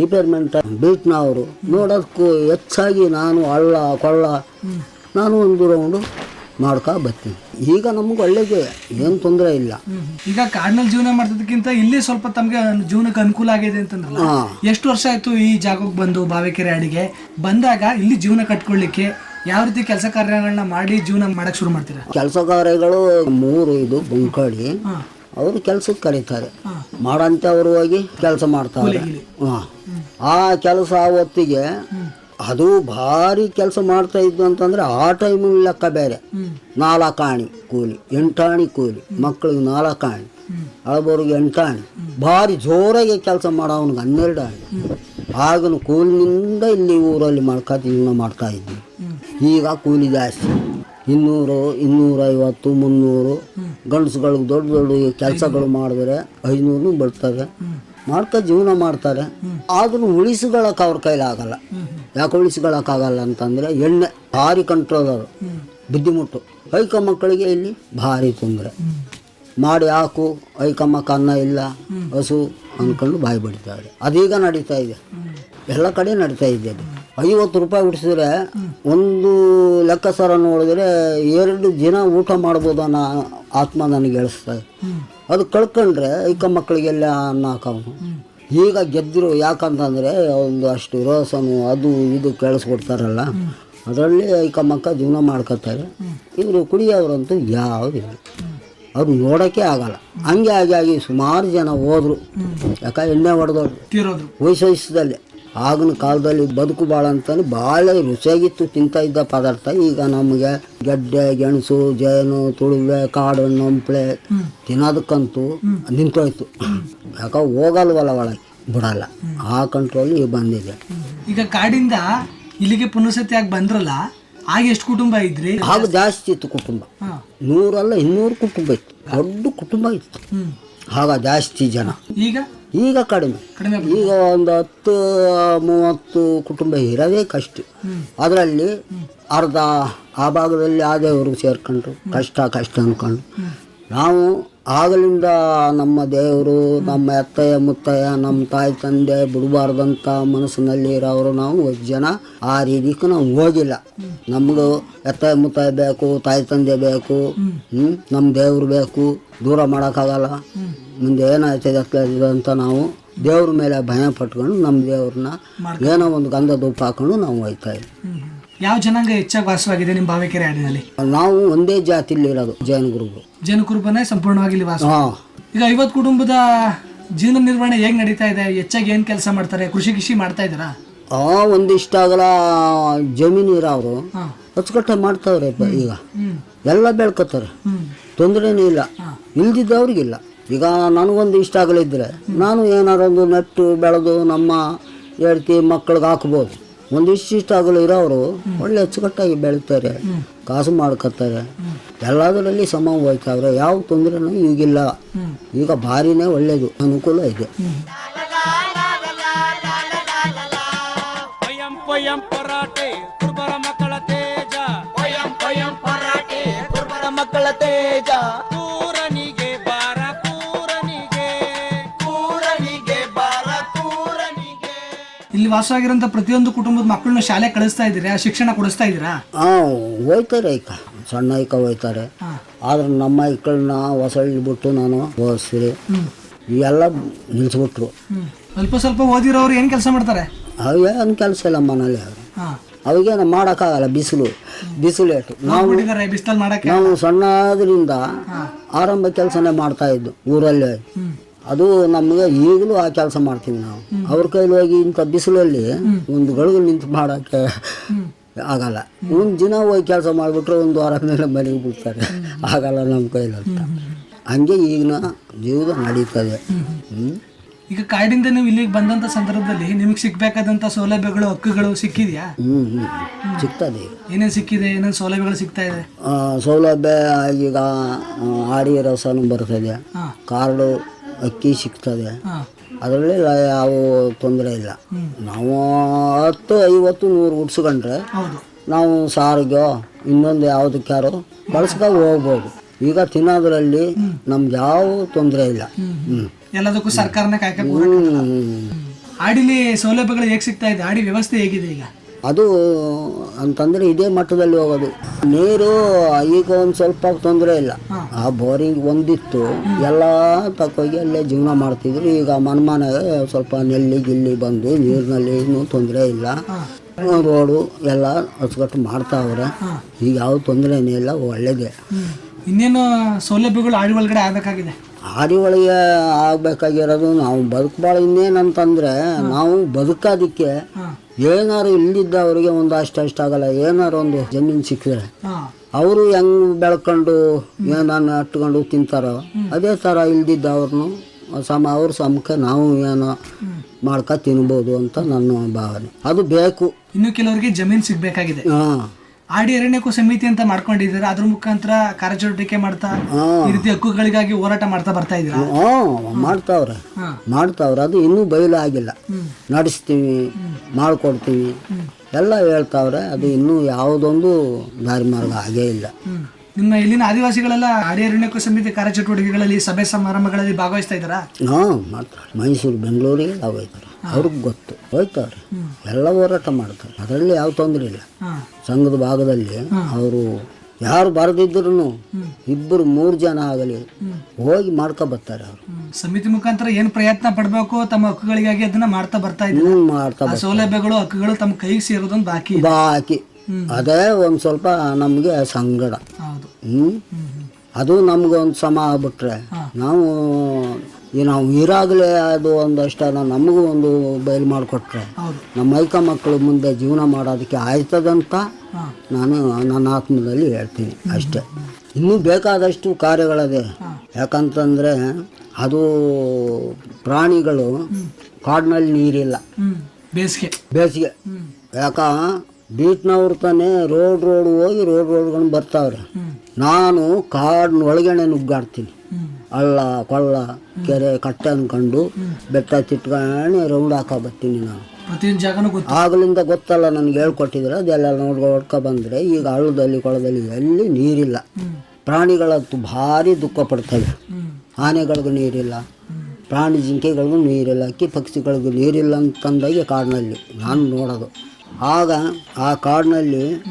ಡಿಪಾರ್ಟ್ಮೆಂಟ್ ಬೀಟ್ನವರು ನೋಡೋದಕ್ಕೂ ಹೆಚ್ಚಾಗಿ ನಾನು ಹಳ್ಳ ಕೊಳ್ಳ ನಾನು ಒಂದು ರೌಂಡು ಮಾಡ್ಕೊ ಬರ್ತೀನಿ. ಈಗ ನಮ್ಗೆ ಒಳ್ಳೇದು ಏನು ತೊಂದರೆ ಇಲ್ಲ. ಈಗ ಕಾಡಿನಲ್ಲಿ ಜೀವನ ಮಾಡ್ತಿದ್ದಕ್ಕಿಂತ ಇಲ್ಲಿ ಸ್ವಲ್ಪ ತಮಗೆ ಜೀವನಕ್ಕೆ ಅನುಕೂಲ ಆಗಿದೆ ಅಂತಂದ್ರಲ್ಲ ಎಷ್ಟು ವರ್ಷ ಆಯ್ತು ಈ ಜಾಗಕ್ಕೆ ಬಂದು ಬಾವಿಕೆರೆ ಅಡಿಗೆ? ಬಂದಾಗ ಇಲ್ಲಿ ಜೀವನ ಕಟ್ಕೊಳ್ಳಿಕ್ಕೆ ಯಾವ ರೀತಿ ಕೆಲಸ ಕಾರ್ಯಗಳನ್ನ ಮಾಡಿ ಜೀವನ ಮಾಡಕ್ ಶುರು ಮಾಡ್ತೀರಾ? ಕೆಲಸ ಕಾರ್ಯಗಳು ಮೂರು ಇದು ಬಂಕಡಿ. ಅವರು ಕೆಲ್ಸಕ್ಕೆ ಕರೀತಾರೆ. ಮಾಡಂತವ್ರು ಹೋಗಿ ಕೆಲಸ ಮಾಡ್ತಾರೆ. ಹಾ. ಆ ಕೆಲಸ ಹೊತ್ತಿಗೆ ಅದು ಭಾರಿ ಕೆಲಸ ಮಾಡ್ತಾ ಇದ್ದು ಅಂತಂದ್ರೆ ಆ ಟೈಮ್ ಲೆಕ್ಕ ಬೇರೆ. ನಾಲ್ಕಾಣಿ ಕೂಲಿ ಎಂಟಾಣಿ ಕೂಲಿ ಮಕ್ಕಳಿಗೆ ನಾಲ್ಕಾಣಿ ಹಳಬರಿಗೆ ಎಂಟಾಣಿ. ಭಾರಿ ಜೋರಾಗಿ ಕೆಲಸ ಮಾಡೋವನಿಗೆ ಹನ್ನೆರಡು ಆಣಿ. ಆಗನು ಕೂಲಿನಿಂದ ಇಲ್ಲಿ ಊರಲ್ಲಿ ಮಾಡ್ಕೊ ಜೀವನ ಮಾಡ್ತಾ ಇದ್ವಿ. ಈಗ ಕೂಲಿ ಜಾಸ್ತಿ. ಇನ್ನೂರು ಇನ್ನೂರೈವತ್ತು ಮುನ್ನೂರು. ಗಂಡಸುಗಳಿಗೆ ದೊಡ್ಡ ದೊಡ್ಡ ಕೆಲಸಗಳು ಮಾಡಿದ್ರೆ ಐನೂರು ಬರ್ತವೆ. ಮಾಡ್ಕೊ ಜೀವನ ಮಾಡ್ತಾರೆ. ಆದ್ರೂ ಉಳಿಸ್ಕೊಳಕ್ಕೆ ಅವ್ರ ಕೈಲಾಗಲ್ಲ ಯಾಕೆ ಉಳಿಸ್ಕೊಳಕ್ಕಾಗಲ್ಲ ಅಂತಂದ್ರೆ ಎಣ್ಣೆ ಭಾರಿ ಕಂಟ್ರೋಲರು ಬುದ್ಧಿಮುಟ್ಟು. ಐಕ ಮಕ್ಕಳಿಗೆ ಇಲ್ಲಿ ಭಾರಿ ತೊಂದರೆ. ಮಾಡಿ ಹಾಕು ಐಕಮ್ಮಕ್ಕ ಅನ್ನ ಇಲ್ಲ ಹಸು ಅಂದ್ಕೊಂಡು ಬಾಯಿ ಬಿಡ್ತಾರೆ ಅದೀಗ ನಡೀತಾ ಇದೆ. ಎಲ್ಲ ಕಡೆ ನಡೀತಾ ಇದೆ ಅದು. ಐವತ್ತು ರೂಪಾಯಿ ಬಿಡಿಸಿದ್ರೆ ಒಂದು ಲೆಕ್ಕಾಚಾರ ನೋಡಿದ್ರೆ ಎರಡು ದಿನ ಊಟ ಮಾಡ್ಬೋದು ಅನ್ನೋ ಆತ್ಮ ನನಗೆ ಹೇಳಿಸ್ತದೆ ಅದು ಕಳ್ಕೊಂಡ್ರೆ ಈಗ ಮಕ್ಕಳಿಗೆಲ್ಲ ಅನ್ನ ಹಾಕವನು ಈಗ ಗೆದ್ದರು ಯಾಕಂತಂದರೆ ಒಂದು ಅಷ್ಟು ರೋಸನು ಅದು ಇದು ಕೇಳಿಸ್ಕೊಡ್ತಾರಲ್ಲ. ಅದರಲ್ಲಿ ಐಕ ಮಕ್ಕ ಜೀವನ ಮಾಡ್ಕೋತಾರೆ. ಇವರು ಕುಡಿಯೋರಂತೂ ಯಾವುದಿಲ್ಲ ಅವ್ರು ನೋಡೋಕ್ಕೆ ಆಗಲ್ಲ. ಹಂಗೆ ಆಗಿ ಆಗಿ ಸುಮಾರು ಜನ ಹೋದರು. ಯಾಕೆ ಎಣ್ಣೆ ಹೊಡೆದವ್ರು. ವಯಸ್ಸು ಆಗಿನ ಕಾಲದಲ್ಲಿ ಬದುಕು ಭಾಳ ಅಂತಂದ್ರೆ ಭಾಳ ರುಚಿಯಾಗಿತ್ತು ತಿಂತಾ ಇದ್ದ ಪದಾರ್ಥ. ಈಗ ನಮಗೆ ಗೆಡ್ಡೆ ಗೆಣಸು ಜೇನು ತುಳುವೆ ಕಾಡು ನಂಪ್ಳೆ ತಿನ್ನೋದಕ್ಕಂತೂ ನಿಂತೋಯ್ತು. ಯಾಕೆ ಹೋಗಲ್ವಲ್ಲ ಒಳಗೆ ಬಿಡಲ್ಲ. ಆ ಕಂಟ್ರೋಲ್ ಈಗ ಬಂದಿದೆ. ಈಗ ಕಾಡಿಂದ ಇಲ್ಲಿಗೆ ಪುನರ್ಸತಿಯಾಗಿ ಬಂದ್ರಲ್ಲ ಆಗ ಎಷ್ಟು ಕುಟುಂಬ ಇದ್ರಿ? ಆಗ ಜಾಸ್ತಿ ಇತ್ತು ಕುಟುಂಬ. ನೂರಲ್ಲ ಇನ್ನೂರು ಕುಟುಂಬ ಇತ್ತು. ದೊಡ್ಡ ಕುಟುಂಬ ಇತ್ತು. ಆಗ ಜಾಸ್ತಿ ಜನ. ಈಗ? ಈಗ ಕಡಿಮೆ. ಕಡಿಮೆ ಈಗ ಒಂದು ಹತ್ತು ಮೂವತ್ತು ಕುಟುಂಬ ಇರೋದೇ ಕಷ್ಟ. ಅದರಲ್ಲಿ ಅರ್ಧ ಆ ಭಾಗದಲ್ಲಿ ಆ ದೇವರು ಸೇರ್ಕೊಂಡ್ರು. ಕಷ್ಟ ಕಷ್ಟ ಅಂದ್ಕೊಂಡು ನಾವು ಆಗಲಿಂದ ನಮ್ಮ ದೇವರು ನಮ್ಮ ಎತ್ತಯ್ಯ ಮುತ್ತಯ್ಯ ನಮ್ಮ ತಾಯಿ ತಂದೆ ಬಿಡಬಾರ್ದಂಥ ಮನಸ್ಸಿನಲ್ಲಿ ಇರೋರು ನಾವು ಜನ ಆ ರೀತಿಗೆ ನಾವು ಹೋಗಿಲ್ಲ. ನಮಗೂ ಎತ್ತಯ್ಯ ಮುತ್ತಯ್ಯ ಬೇಕು ತಾಯಿ ತಂದೆ ಬೇಕು ಹ್ಞೂ ನಮ್ಮ ದೇವ್ರು ಬೇಕು ದೂರ ಮಾಡೋಕ್ಕಾಗಲ್ಲ. ಮುಂದೆ ಏನಾಯ್ತದೆ ಆಗ್ತದೆ ಅಂತ ನಾವು ದೇವ್ರ ಮೇಲೆ ಭಯ ಪಟ್ಕೊಂಡು ನಮ್ಮ ದೇವ್ರನ್ನ ಏನೋ ಒಂದು ಗಂಧ ದೂಪ ಹಾಕೊಂಡು ನಾವು ಹೋಗ್ತಾ ಇದ್ವಿ. ಯಾವ ಜನಾಂಗ ಹೆಚ್ಚಾಗಿ ವಾಸವಾಗಿದೆ ನಿಮ್ಮ ಬಾವಿಕೆರೆ ಹಾಡಿನಲ್ಲಿ? ನಾವು ಒಂದೇ ಜಾತಿಲಿ ಇರೋದು ಜೈನ ಗುರುಗಳು. ಜೇನುಕುರುಬನೇ ಸಂಪೂರ್ಣವಾಗಿ ಇಲ್ಲಿ ವಾಸ ಹಾಂ. ಈಗ ಐವತ್ತು ಕುಟುಂಬದ ಜೀವನ ನಿರ್ವಹಣೆ ಹೇಗ್ ನಡೀತಾ ಇದೆ? ಹೆಚ್ಚಾಗಿ ಏನ್ ಕೆಲಸ ಮಾಡ್ತಾರೆ? ಕೃಷಿ ಕೃಷಿ ಮಾಡ್ತಾ ಇದ್ದೀರಾ? ಆ ಒಂದಿಷ್ಟಾಗಲ ಜಮೀನು ಜಮೀನಿರ ಅವರು. ಅಚ್ಚುಕಟ್ಟೆ ಮಾಡ್ತಾವ್ರೆ ಈಗ. ಎಲ್ಲ ಬೆಳ್ಕೊತಾರೆ. ತೊಂದರೆನೂ ತೊಂದರೆನೇ ಇಲ್ಲ. ಇಲ್ದಿದ್ದವ್ರಿಗಿಲ್ಲ. ಈಗ ನನಗೊಂದು ಇಷ್ಟ ಆಗಲಿದ್ರೆ ನಾನು ಏನಾರ ಒಂದು ನೆಟ್ಟು ಬೆಳೆದು ನಮ್ಮ ಹೆಂಡ್ತಿ ಮಕ್ಕಳಿಗೆ ಹಾಕ್ಬೋದು. ಒಂದು ಇಷ್ಟ ಇಷ್ಟ ಆಗಲು ಇರೋರು ಒಳ್ಳೆ ಅಚ್ಚುಕಟ್ಟಾಗಿ ಬೆಳೀತಾರೆ ಕಾಸು ಮಾಡ್ಕೊತಾರೆ. ಎಲ್ಲದರಲ್ಲಿ ಸಮ ಹೋಯ್ತಾವ್ರೆ ಯಾವ ತೊಂದರೆನೂ ಈಗಿಲ್ಲ. ಈಗ ಭಾರಿನೇ ಒಳ್ಳೇದು ಅನುಕೂಲ ಇದೆ. ಇಲ್ಲಿ ವಾಸವಾಗಿರೋಂಥ ಪ್ರತಿಯೊಂದು ಕುಟುಂಬದ ಮಕ್ಕಳನ್ನ ಶಾಲೆ ಕಳಿಸ್ತಾ ಇದ್ದೀರಾ? ಶಿಕ್ಷಣ ಕೊಡಿಸ್ತಾ ಇದ್ದೀರಾ? ಹಾಂ ಹೋಯ್ತಾರೆ ಐಕ ಸಣ್ಣ ಐಕ ಹೋಯ್ತಾರೆ. ಆದ್ರೆ ನಮ್ಮ ಐಕಳನ್ನ ಹೊಸಳ್ಳಿ ಬಿಟ್ಟು ನಾನು ಓದಿಸ್ರಿ ಎಲ್ಲ ನಿಲ್ಲಿಸ್ಬಿಟ್ರು ಸ್ವಲ್ಪ ಸ್ವಲ್ಪ ಓದಿರೋರು ಏನ್ ಕೆಲಸ ಮಾಡ್ತಾರೆ? ಅವೇನು ಕೆಲಸ ಇಲ್ಲ ಮನೇಲಿ ಹಾ. ಅವಾಗೇನು ಮಾಡೋಕ್ಕಾಗಲ್ಲ ಬಿಸಿಲು ಬಿಸಿಲು ಏಟು ನಾವು ನಾವು ಸಣ್ಣದ್ರಿಂದ ಆರಂಭ ಕೆಲಸನೇ ಮಾಡ್ತಾ ಇದ್ದು ಊರಲ್ಲೇ. ಅದು ನಮಗೆ ಈಗಲೂ ಆ ಕೆಲಸ ಮಾಡ್ತೀವಿ ನಾವು. ಅವ್ರ ಕೈಲಿ ಹೋಗಿ ಇಂಥ ಬಿಸಿಲಲ್ಲಿ ಒಂದು ಗಳಿಗೆ ನಿಂತು ಮಾಡೋಕ್ಕೆ ಆಗಲ್ಲ. ಒಂದು ದಿನ ಹೋಗಿ ಕೆಲಸ ಮಾಡಿಬಿಟ್ರೆ ಒಂದು ವಾರ ಮೇಲೆ ಮನೆಗೆ ಬಿಡ್ತಾರೆ. ಆಗಲ್ಲ ನಮ್ಮ ಕೈಲಿ ಅಂತ. ಹಂಗೆ ಈಗಿನ ಜೀವನ ನಡೀತದೆ. ಈಗ ಕಾಡಿಂದ ನೀವು ಇಲ್ಲಿಗೆ ಬಂದಂತ ಸಂದರ್ಭದಲ್ಲಿ ನಿಮಗೆ ಸಿಕ್ಬೇಕಾದಂತ ಸೌಲಭ್ಯಗಳು ಹಕ್ಕುಗಳು ಸಿಕ್ಕಿದ್ಯಾ? ಹ್ಞೂ ಹ್ಞೂ ಸಿಗ್ತದೆ ಈಗ. ಏನೇನ್ ಸಿಕ್ಕಿದೆ ಏನೇನ್ ಸೌಲಭ್ಯಗಳು ಸಿಗ್ತಾ ಇದೆ? ಸೌಲಭ್ಯ ಈಗ ಆಡಿ ರಸನು ಬರ್ತದೆ. ಕಾರ್ಡು ಅಕ್ಕಿ ಸಿಗ್ತದೆ. ಅದರಲ್ಲಿ ಯಾವ ತೊಂದರೆ ಇಲ್ಲ. ನಾವು ಹತ್ತು ಐವತ್ತು ನೂರು ಉಡ್ಸ್ಕೊಂಡ್ರೆ ನಾವು ಸಾರಿಗೋ ಇನ್ನೊಂದು ಯಾವುದಕ್ಕಾರೋ ಬಳಸ್ಕೊಂಡು ಹೋಗ್ಬೋದು. ಈಗ ತಿನ್ನೋದ್ರಲ್ಲಿ ನಮ್ಗೆ ಯಾವ ತೊಂದರೆ ಇಲ್ಲ. ಎಲ್ಲದಕ್ಕೂ ಸರ್ಕಾರನೇ ಕಾಯ್ಕೊಂಡು ಹ್ಮ್. ಆಡಿಲಿ ಸೌಲಭ್ಯಗಳು ಹೇಗೆ ಸಿಗ್ತಾ ಇದೆ? ಆಡಿ ವ್ಯವಸ್ಥೆ ಹೇಗಿದೆ ಈಗ? ಅದು ಅಂತಂದ್ರೆ ಇದೇ ಮಟ್ಟದಲ್ಲಿ ಹೋಗೋದು. ನೀರು ಈಗ ಒಂದು ಸ್ವಲ್ಪ ತೊಂದರೆ ಇಲ್ಲ. ಆ ಬೋರಿಂಗ್ ಒಂದಿತ್ತು. ಎಲ್ಲ ತಕ್ಕೋಗಿ ಅಲ್ಲೇ ಜೀವನ ಮಾಡ್ತಿದ್ರು. ಈಗ ಮನ್ಮನೆಗೆ ಸ್ವಲ್ಪ ನೆಲ್ಲಿ ಗಿಲ್ಲಿ ಬಂದು ನೀರಿನಲ್ಲಿ ಏನೂ ತೊಂದರೆ ಇಲ್ಲ. ರೋಡು ಎಲ್ಲ ಅಚ್ಚುಕಟ್ಟು ಮಾಡ್ತಾವ್ರೆ ಈಗ ಯಾವ ತೊಂದರೆನೇ ಇಲ್ಲ ಒಳ್ಳೇದೇ. ಇನ್ನೇನು ಸೌಲಭ್ಯಗಳು ಒಳಗಡೆ ಆಗಬೇಕಾಗಿದೆ? ಹಾಡಿ ಒಳಗೆ ಆಗ್ಬೇಕಾಗಿರೋದು ನಾವು ಬದುಕಬಾಳ ಇನ್ನೇನಂತಂದ್ರೆ ನಾವು ಬದುಕೋದಕ್ಕೆ ಏನಾರು ಇಲ್ಲಿದ್ದವರಿಗೆ ಒಂದು ಅಷ್ಟು ಅಷ್ಟು ಆಗಲ್ಲ. ಏನಾರು ಒಂದು ಜಮೀನು ಸಿಕ್ಕಿದ್ರೆ ಅವರು ಹೆಂಗ್ ಬೆಳ್ಕೊಂಡು ಏನನ್ನ ಅಟ್ಕೊಂಡು ತಿಂತಾರೋ ಅದೇ ಥರ ಇಲ್ದಿದ್ದವ್ರನ್ನು ಸಮ ಅವ್ರ ಸಮಕ್ಕೆ ನಾವು ಏನೋ ಮಾಡ್ಕೊ ತಿನ್ಬೋದು ಅಂತ ನನ್ನ ಭಾವನೆ. ಅದು ಬೇಕು. ಇನ್ನು ಕೆಲವರಿಗೆ ಜಮೀನು ಸಿಗಬೇಕಾಗಿದೆ. ಹಾಂ. ಆಡಿ ಅರಣ್ಯಕ್ಕೂ ಸಮಿತಿ ಅಂತ ಮಾಡ್ಕೊಂಡಿದ್ದಾರೆ? ಅದ್ರ ಮುಖಾಂತರ ಕಾರ್ಯಚಟುವಟಿಕೆ ಮಾಡ್ತಾ ಈ ರೀತಿ ಹಕ್ಕುಗಳಿಗಾಗಿ ಹೋರಾಟ ಮಾಡ್ತಾ ಬರ್ತಾ ಇದ್ದೀರಾ? ಮಾಡ್ತಾವ್ರ. ಮಾಡ್ತಾವ್ರೆ. ಮಾಡ್ತಾವ್ರೆ. ಅದು ಇನ್ನೂ ಬಯಲು ಆಗಿಲ್ಲ. ನಡೆಸ್ತೀವಿ ಮಾಡಿಕೊಡ್ತೀವಿ. ಎಲ್ಲ ಹೇಳ್ತಾವ್ರೆ. ಅದು ಇನ್ನೂ ಯಾವುದೊಂದು ದಾರಿ ಮಾರ್ಗ ಆಗೇ ಇಲ್ಲ. ನಿಮ್ಮ ಇಲ್ಲಿನ ಆದಿವಾಸಿಗಳೆಲ್ಲ ಅರಣ್ಯಕ್ಕೂ ಸಮಿತಿ ಕಾರ್ಯಚಟುವಟಿಕೆಗಳಲ್ಲಿ ಸಭೆ ಸಮಾರಂಭಗಳಲ್ಲಿ ಭಾಗವಹಿಸ್ತಾ ಇದ್ದಾರಾ? ಹಾ ಮಾಡ್ತಾರೆ. ಮೈಸೂರು ಬೆಂಗಳೂರಿಗೆ ನಾವು ಹೋಯ್ತಾರೆ ಅವ್ರಿಗೆ ಗೊತ್ತು. ಹೋಯ್ತಾರೆ ಎಲ್ಲ ಹೋರಾಟ ಮಾಡ್ತಾರೆ. ಅದರಲ್ಲಿ ಯಾವ ತೊಂದರೆ ಇಲ್ಲ. ಸಂಘದ ಭಾಗದಲ್ಲಿ ಅವರು ಯಾರು ಬರೆದಿದ್ರು ಇಬ್ಬರು ಮೂರು ಜನ ಆಗಲಿ ಹೋಗಿ ಮಾಡ್ಕೊ ಬರ್ತಾರೆ ಅವರು. ಸಮಿತಿ ಮುಖಾಂತರ ಏನ್ ಪ್ರಯತ್ನ ಪಡಬೇಕು? ತಮ್ಮ ಹಕ್ಕುಗಳಿಗಾಗಿ ಅದನ್ನ ಮಾಡ್ತಾ ಬರ್ತಾ ಇದ್ದಾರೆ? ಸೌಲಭ್ಯಗಳು ಹಕ್ಕುಗಳು ತಮ್ಮ ಕೈಗೆ ಸೇರೋದೊಂದು ಬಾಕಿ ಬಾಕಿ. ಅದೇ ಒಂದು ಸ್ವಲ್ಪ ನಮಗೆ ಸಂಗಡ. ಹ್ಞೂ ಅದು ನಮ್ಗೆ ಒಂದು ಸಮ ಆಗ್ಬಿಟ್ರೆ ನಾವು ಈ ನಾವು ಇರಾಗಲೇ ಅದು ಒಂದಷ್ಟು ನಮಗೂ ಒಂದು ಬಯಲು ಮಾಡಿಕೊಟ್ರೆ ನಮ್ಮ ಮೈಕ ಮಕ್ಕಳು ಮುಂದೆ ಜೀವನ ಮಾಡೋದಕ್ಕೆ ಆಯ್ತದಂತ ನಾನು ನನ್ನ ಆತ್ಮದಲ್ಲಿ ಹೇಳ್ತೀನಿ ಅಷ್ಟೇ. ಇನ್ನೂ ಬೇಕಾದಷ್ಟು ಕಾರ್ಯಗಳದೆ. ಯಾಕಂತಂದರೆ ಅದು ಪ್ರಾಣಿಗಳು ಕಾಡಿನಲ್ಲಿ ನೀರಿಲ್ಲ. ಬೇಸಿಗೆ. ಬೇಸಿಗೆ. ಯಾಕ? ಬೀಟ್ನವ್ರು ತಾನೇ ರೋಡ್ ರೋಡ್ ಹೋಗಿ ರೋಡ್ ರೋಡ್ಕೊಂಡು ಬರ್ತಾವ್ರೆ. ನಾನು ಕಾಡಿನ ಒಳಗಡೆ ನುಗ್ಗಾಡ್ತೀನಿ. ಹಳ್ಳ ಕೊಳ್ಳ ಕೆರೆ ಕಟ್ಟೆ ಅಂದ್ಕೊಂಡು ಬೆಟ್ಟ ತಿಟ್ಕೊಂಡು ರೌಂಡ್ ಹಾಕೋ ಬರ್ತೀನಿ ನಾನು ಆಗಲಿಂದ ಗೊತ್ತಲ್ಲ ನನಗೆ ಹೇಳ್ಕೊಟ್ಟಿದ್ರೆ ಅದೆಲ್ಲ ನೋಡ್ಕೊಡ್ಕೊ ಬಂದರೆ ಈಗ ಹಳ್ಳದಲ್ಲಿ ಕೊಳದಲ್ಲಿ ಎಲ್ಲಿ ನೀರಿಲ್ಲ. ಪ್ರಾಣಿಗಳಂತೂ ಭಾರಿ ದುಃಖ ಪಡ್ತವೆ. ಆನೆಗಳಿಗೂ ನೀರಿಲ್ಲ. ಪ್ರಾಣಿ ಜಿಂಕೆಗಳಿಗೂ ನೀರಿಲ್ಲ. ಅಕ್ಕಿ ಪಕ್ಷಿಗಳಿಗೂ ನೀರಿಲ್ಲ ಅಂತಂದಾಗೆ ಕಾಡಿನಲ್ಲಿ. ನಾನು ನೋಡೋದು. ಆಗ ಆ ಕಾಡಿನಲ್ಲಿ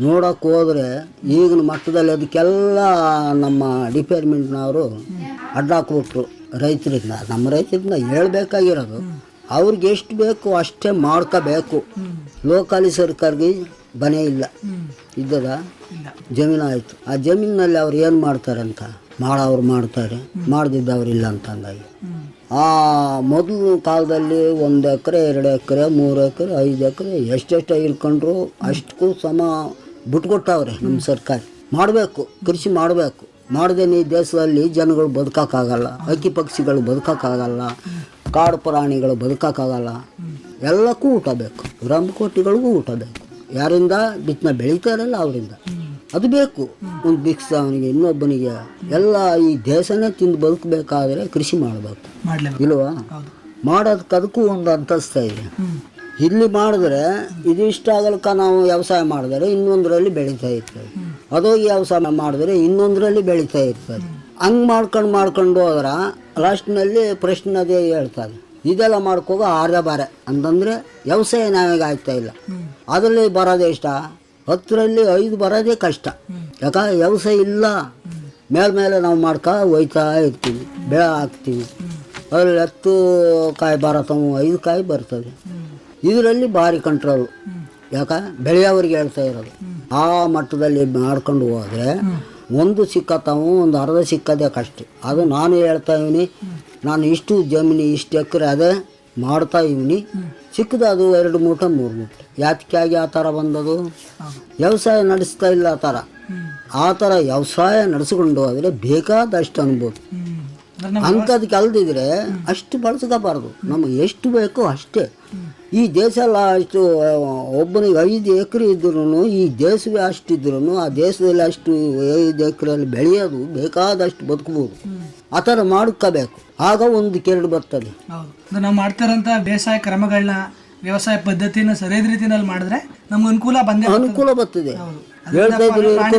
ನೋಡಕ್ಕೆ ಹೋದರೆ ಈಗಿನ ಮಟ್ಟದಲ್ಲಿ ಅದಕ್ಕೆಲ್ಲ ನಮ್ಮ ಡಿಪಾರ್ಟ್ಮೆಂಟ್ನವರು ಅಡ್ಡಾಕ್ಬಿಟ್ರು ರೈತರಿಂದ, ನಮ್ಮ ರೈತರಿಂದ ಹೇಳ್ಬೇಕಾಗಿರೋದು, ಅವ್ರಿಗೆ ಎಷ್ಟು ಬೇಕು ಅಷ್ಟೇ ಮಾಡ್ಕೋಬೇಕು. ಲೋಕಲಿ ಸರ್ಕಾರಿಗೆ ಬನೇ ಇಲ್ಲ. ಇದ್ದದ ಜಮೀನು ಆಯಿತು. ಆ ಜಮೀನಿನಲ್ಲಿ ಅವ್ರು ಏನು ಮಾಡ್ತಾರೆ ಅಂತ ಮಾಡೋರು ಮಾಡ್ತಾರೆ. ಮಾಡದಿದ್ದವ್ರು ಇಲ್ಲ ಅಂತಂದಾಗಿ. ಮೊದಲು ಕಾಲದಲ್ಲಿ ಒಂದು ಎಕರೆ, ಎರಡು ಎಕರೆ, ಮೂರು ಎಕರೆ, ಐದು ಎಕರೆ ಎಷ್ಟೆಷ್ಟು ಇಳ್ಕೊಂಡ್ರು ಅಷ್ಟಕ್ಕೂ ಸಮ ಬಿಟ್ಕೊಟ್ಟವ್ರೆ ನಮ್ಮ ಸರ್ಕಾರ. ಮಾಡಬೇಕು, ಕೃಷಿ ಮಾಡಬೇಕು. ಮಾಡದೇನೆ ಈ ದೇಶದಲ್ಲಿ ಜನಗಳು ಬದುಕೋಕ್ಕಾಗಲ್ಲ, ಅಕ್ಕಿ ಪಕ್ಷಿಗಳು ಬದುಕೋಕ್ಕಾಗಲ್ಲ, ಕಾಡು ಪ್ರಾಣಿಗಳು ಬದುಕೋಕ್ಕಾಗಲ್ಲ. ಎಲ್ಲಕ್ಕೂ ಊಟ ಬೇಕು ರಂಬಕೋಟಿಗಳಿಗೂ ಊಟ ಬೇಕು. ಯಾರಿಂದ ಬಿತ್ತನೆ ಬೆಳೀತಾರಲ್ಲ ಅವರಿಂದ. ಅದು ಬೇಕು. ಒಂದು ಭಿಕ್ಷ ಅವನಿಗೆ ಇನ್ನೊಬ್ಬನಿಗೆ ಎಲ್ಲ ಈ ದೇಶನೇ ತಿಂದು ಬದುಕಬೇಕಾದ್ರೆ ಕೃಷಿ ಮಾಡಬೇಕು. ಇಲ್ವಾ? ಮಾಡೋದಕ್ಕೆ ಅದಕ್ಕೂ ಒಂದು ಅಂತಸ್ತ ಇದೆ. ಇಲ್ಲಿ ಮಾಡಿದ್ರೆ ಇದು ಇಷ್ಟ ಆಗಲಕ್ಕ ನಾವು ವ್ಯವಸಾಯ ಮಾಡಿದ್ರೆ ಇನ್ನೊಂದರಲ್ಲಿ ಬೆಳೀತಾ ಇರ್ತದೆ. ಅದೋಗಿ ವ್ಯವಸಾಯ ಮಾಡಿದ್ರೆ ಇನ್ನೊಂದರಲ್ಲಿ ಬೆಳೀತಾ ಇರ್ತದೆ. ಹಂಗೆ ಮಾಡ್ಕೊಂಡು ಮಾಡ್ಕೊಂಡು ಹೋದ್ರೆ ಲಾಸ್ಟ್ನಲ್ಲಿ ಪ್ರಶ್ನೆ ಅದೇ ಹೇಳ್ತಾರೆ ಇದೆಲ್ಲ ಮಾಡ್ಕೋಗ ಅರ್ಧ ಬಾರೆ. ಅಂತಂದರೆ ವ್ಯವಸಾಯ ನಾವೀಗ ಆಗ್ತಾ ಇಲ್ಲ ಅದರಲ್ಲಿ ಬರೋದೇ ಇಷ್ಟ? ಹತ್ತರಲ್ಲಿ ಐದು ಬರೋದೇ ಕಷ್ಟ. ಯಾಕ ವ್ಯವಸಾಯ ಇಲ್ಲ. ಮೇಲ್ಮೇಲೆ ನಾವು ಮಾಡ್ಕೊ ಒಯ್ತಾ ಇರ್ತೀವಿ, ಬೆಳೆ ಹಾಕ್ತೀವಿ. ಅದರಲ್ಲಿ ಹತ್ತು ಕಾಯಿ ಬರತ್ತವು ಐದು ಕಾಯಿ ಬರ್ತದೆ. ಇದರಲ್ಲಿ ಭಾರಿ ಕಂಟ್ರೋಲು ಯಾಕ, ಬೆಳೆಯವರಿಗೆ ಹೇಳ್ತಾ ಇರೋದು. ಆ ಮಟ್ಟದಲ್ಲಿ ಮಾಡ್ಕೊಂಡು ಹೋದರೆ ಒಂದು ಸಿಕ್ಕತ್ತಾವು, ಒಂದು ಅರ್ಧ ಸಿಕ್ಕದೇ ಕಷ್ಟ. ಅದು ನಾನು ಹೇಳ್ತಾ ಇವ್ನಿ, ನಾನು ಇಷ್ಟು ಜಮೀನಿ, ಇಷ್ಟು ಎಕರೆ ಅದೇ ಮಾಡ್ತಾ ಇವ್ನಿ. ಸಿಕ್ಕದ ಅದು ಎರಡು ಮೂಟ ಮೂರು ಮೂಟ. ಯಾತಕ್ಕಾಗಿ ಆ ಥರ ಬಂದದು? ವ್ಯವಸಾಯ ನಡೆಸ್ತಾ ಇಲ್ಲ ಆ ಥರ. ಆ ಥರ ವ್ಯವಸಾಯ ನಡೆಸ್ಕೊಂಡು ಹೋದರೆ ಬೇಕಾದಷ್ಟು ಅನ್ಬೋದು ಅಂಥದ್ದು ಕಲ್ದಿದ್ರೆ ಅಲ್ದಿದ್ರೆ ಅಷ್ಟು ಬಳಸ್ಕೋಬಾರ್ದು. ನಮಗೆ ಎಷ್ಟು ಬೇಕೋ ಅಷ್ಟೇ. ಈ ದೇಶ ಎಲ್ಲ ಅಷ್ಟು ಒಬ್ಬನಿಗೆ ಐದು ಎಕರೆ ಇದ್ರೂ ಈ ದೇಶವೇ ಅಷ್ಟಿದ್ರೂ ಆ ದೇಶದಲ್ಲಿ ಅಷ್ಟು ಐದು ಎಕರೆಯಲ್ಲಿ ಬೆಳೆಯೋದು ಬೇಕಾದಷ್ಟು ಬದುಕಬಹುದು ಆ ಥರ ಮಾಡ್ಕೋಬೇಕು. ಆಗ ಒಂದು ಕೆರಡು ಬರ್ತದೆ. ಹೌದು. ನಾವು ಮಾಡ್ತಿರೋಂಥ ಬೇಸಾಯ ಕ್ರಮಗಳನ್ನ ವ್ಯವಸಾಯ ಪದ್ಧತಿನ ಸರಿಯಾದ ರೀತಿನಲ್ಲಿ ಮಾಡಿದ್ರೆ ನಮ್ಗೆ ಅನುಕೂಲ ಬಂದ ಅನುಕೂಲ ಬರ್ತದೆ.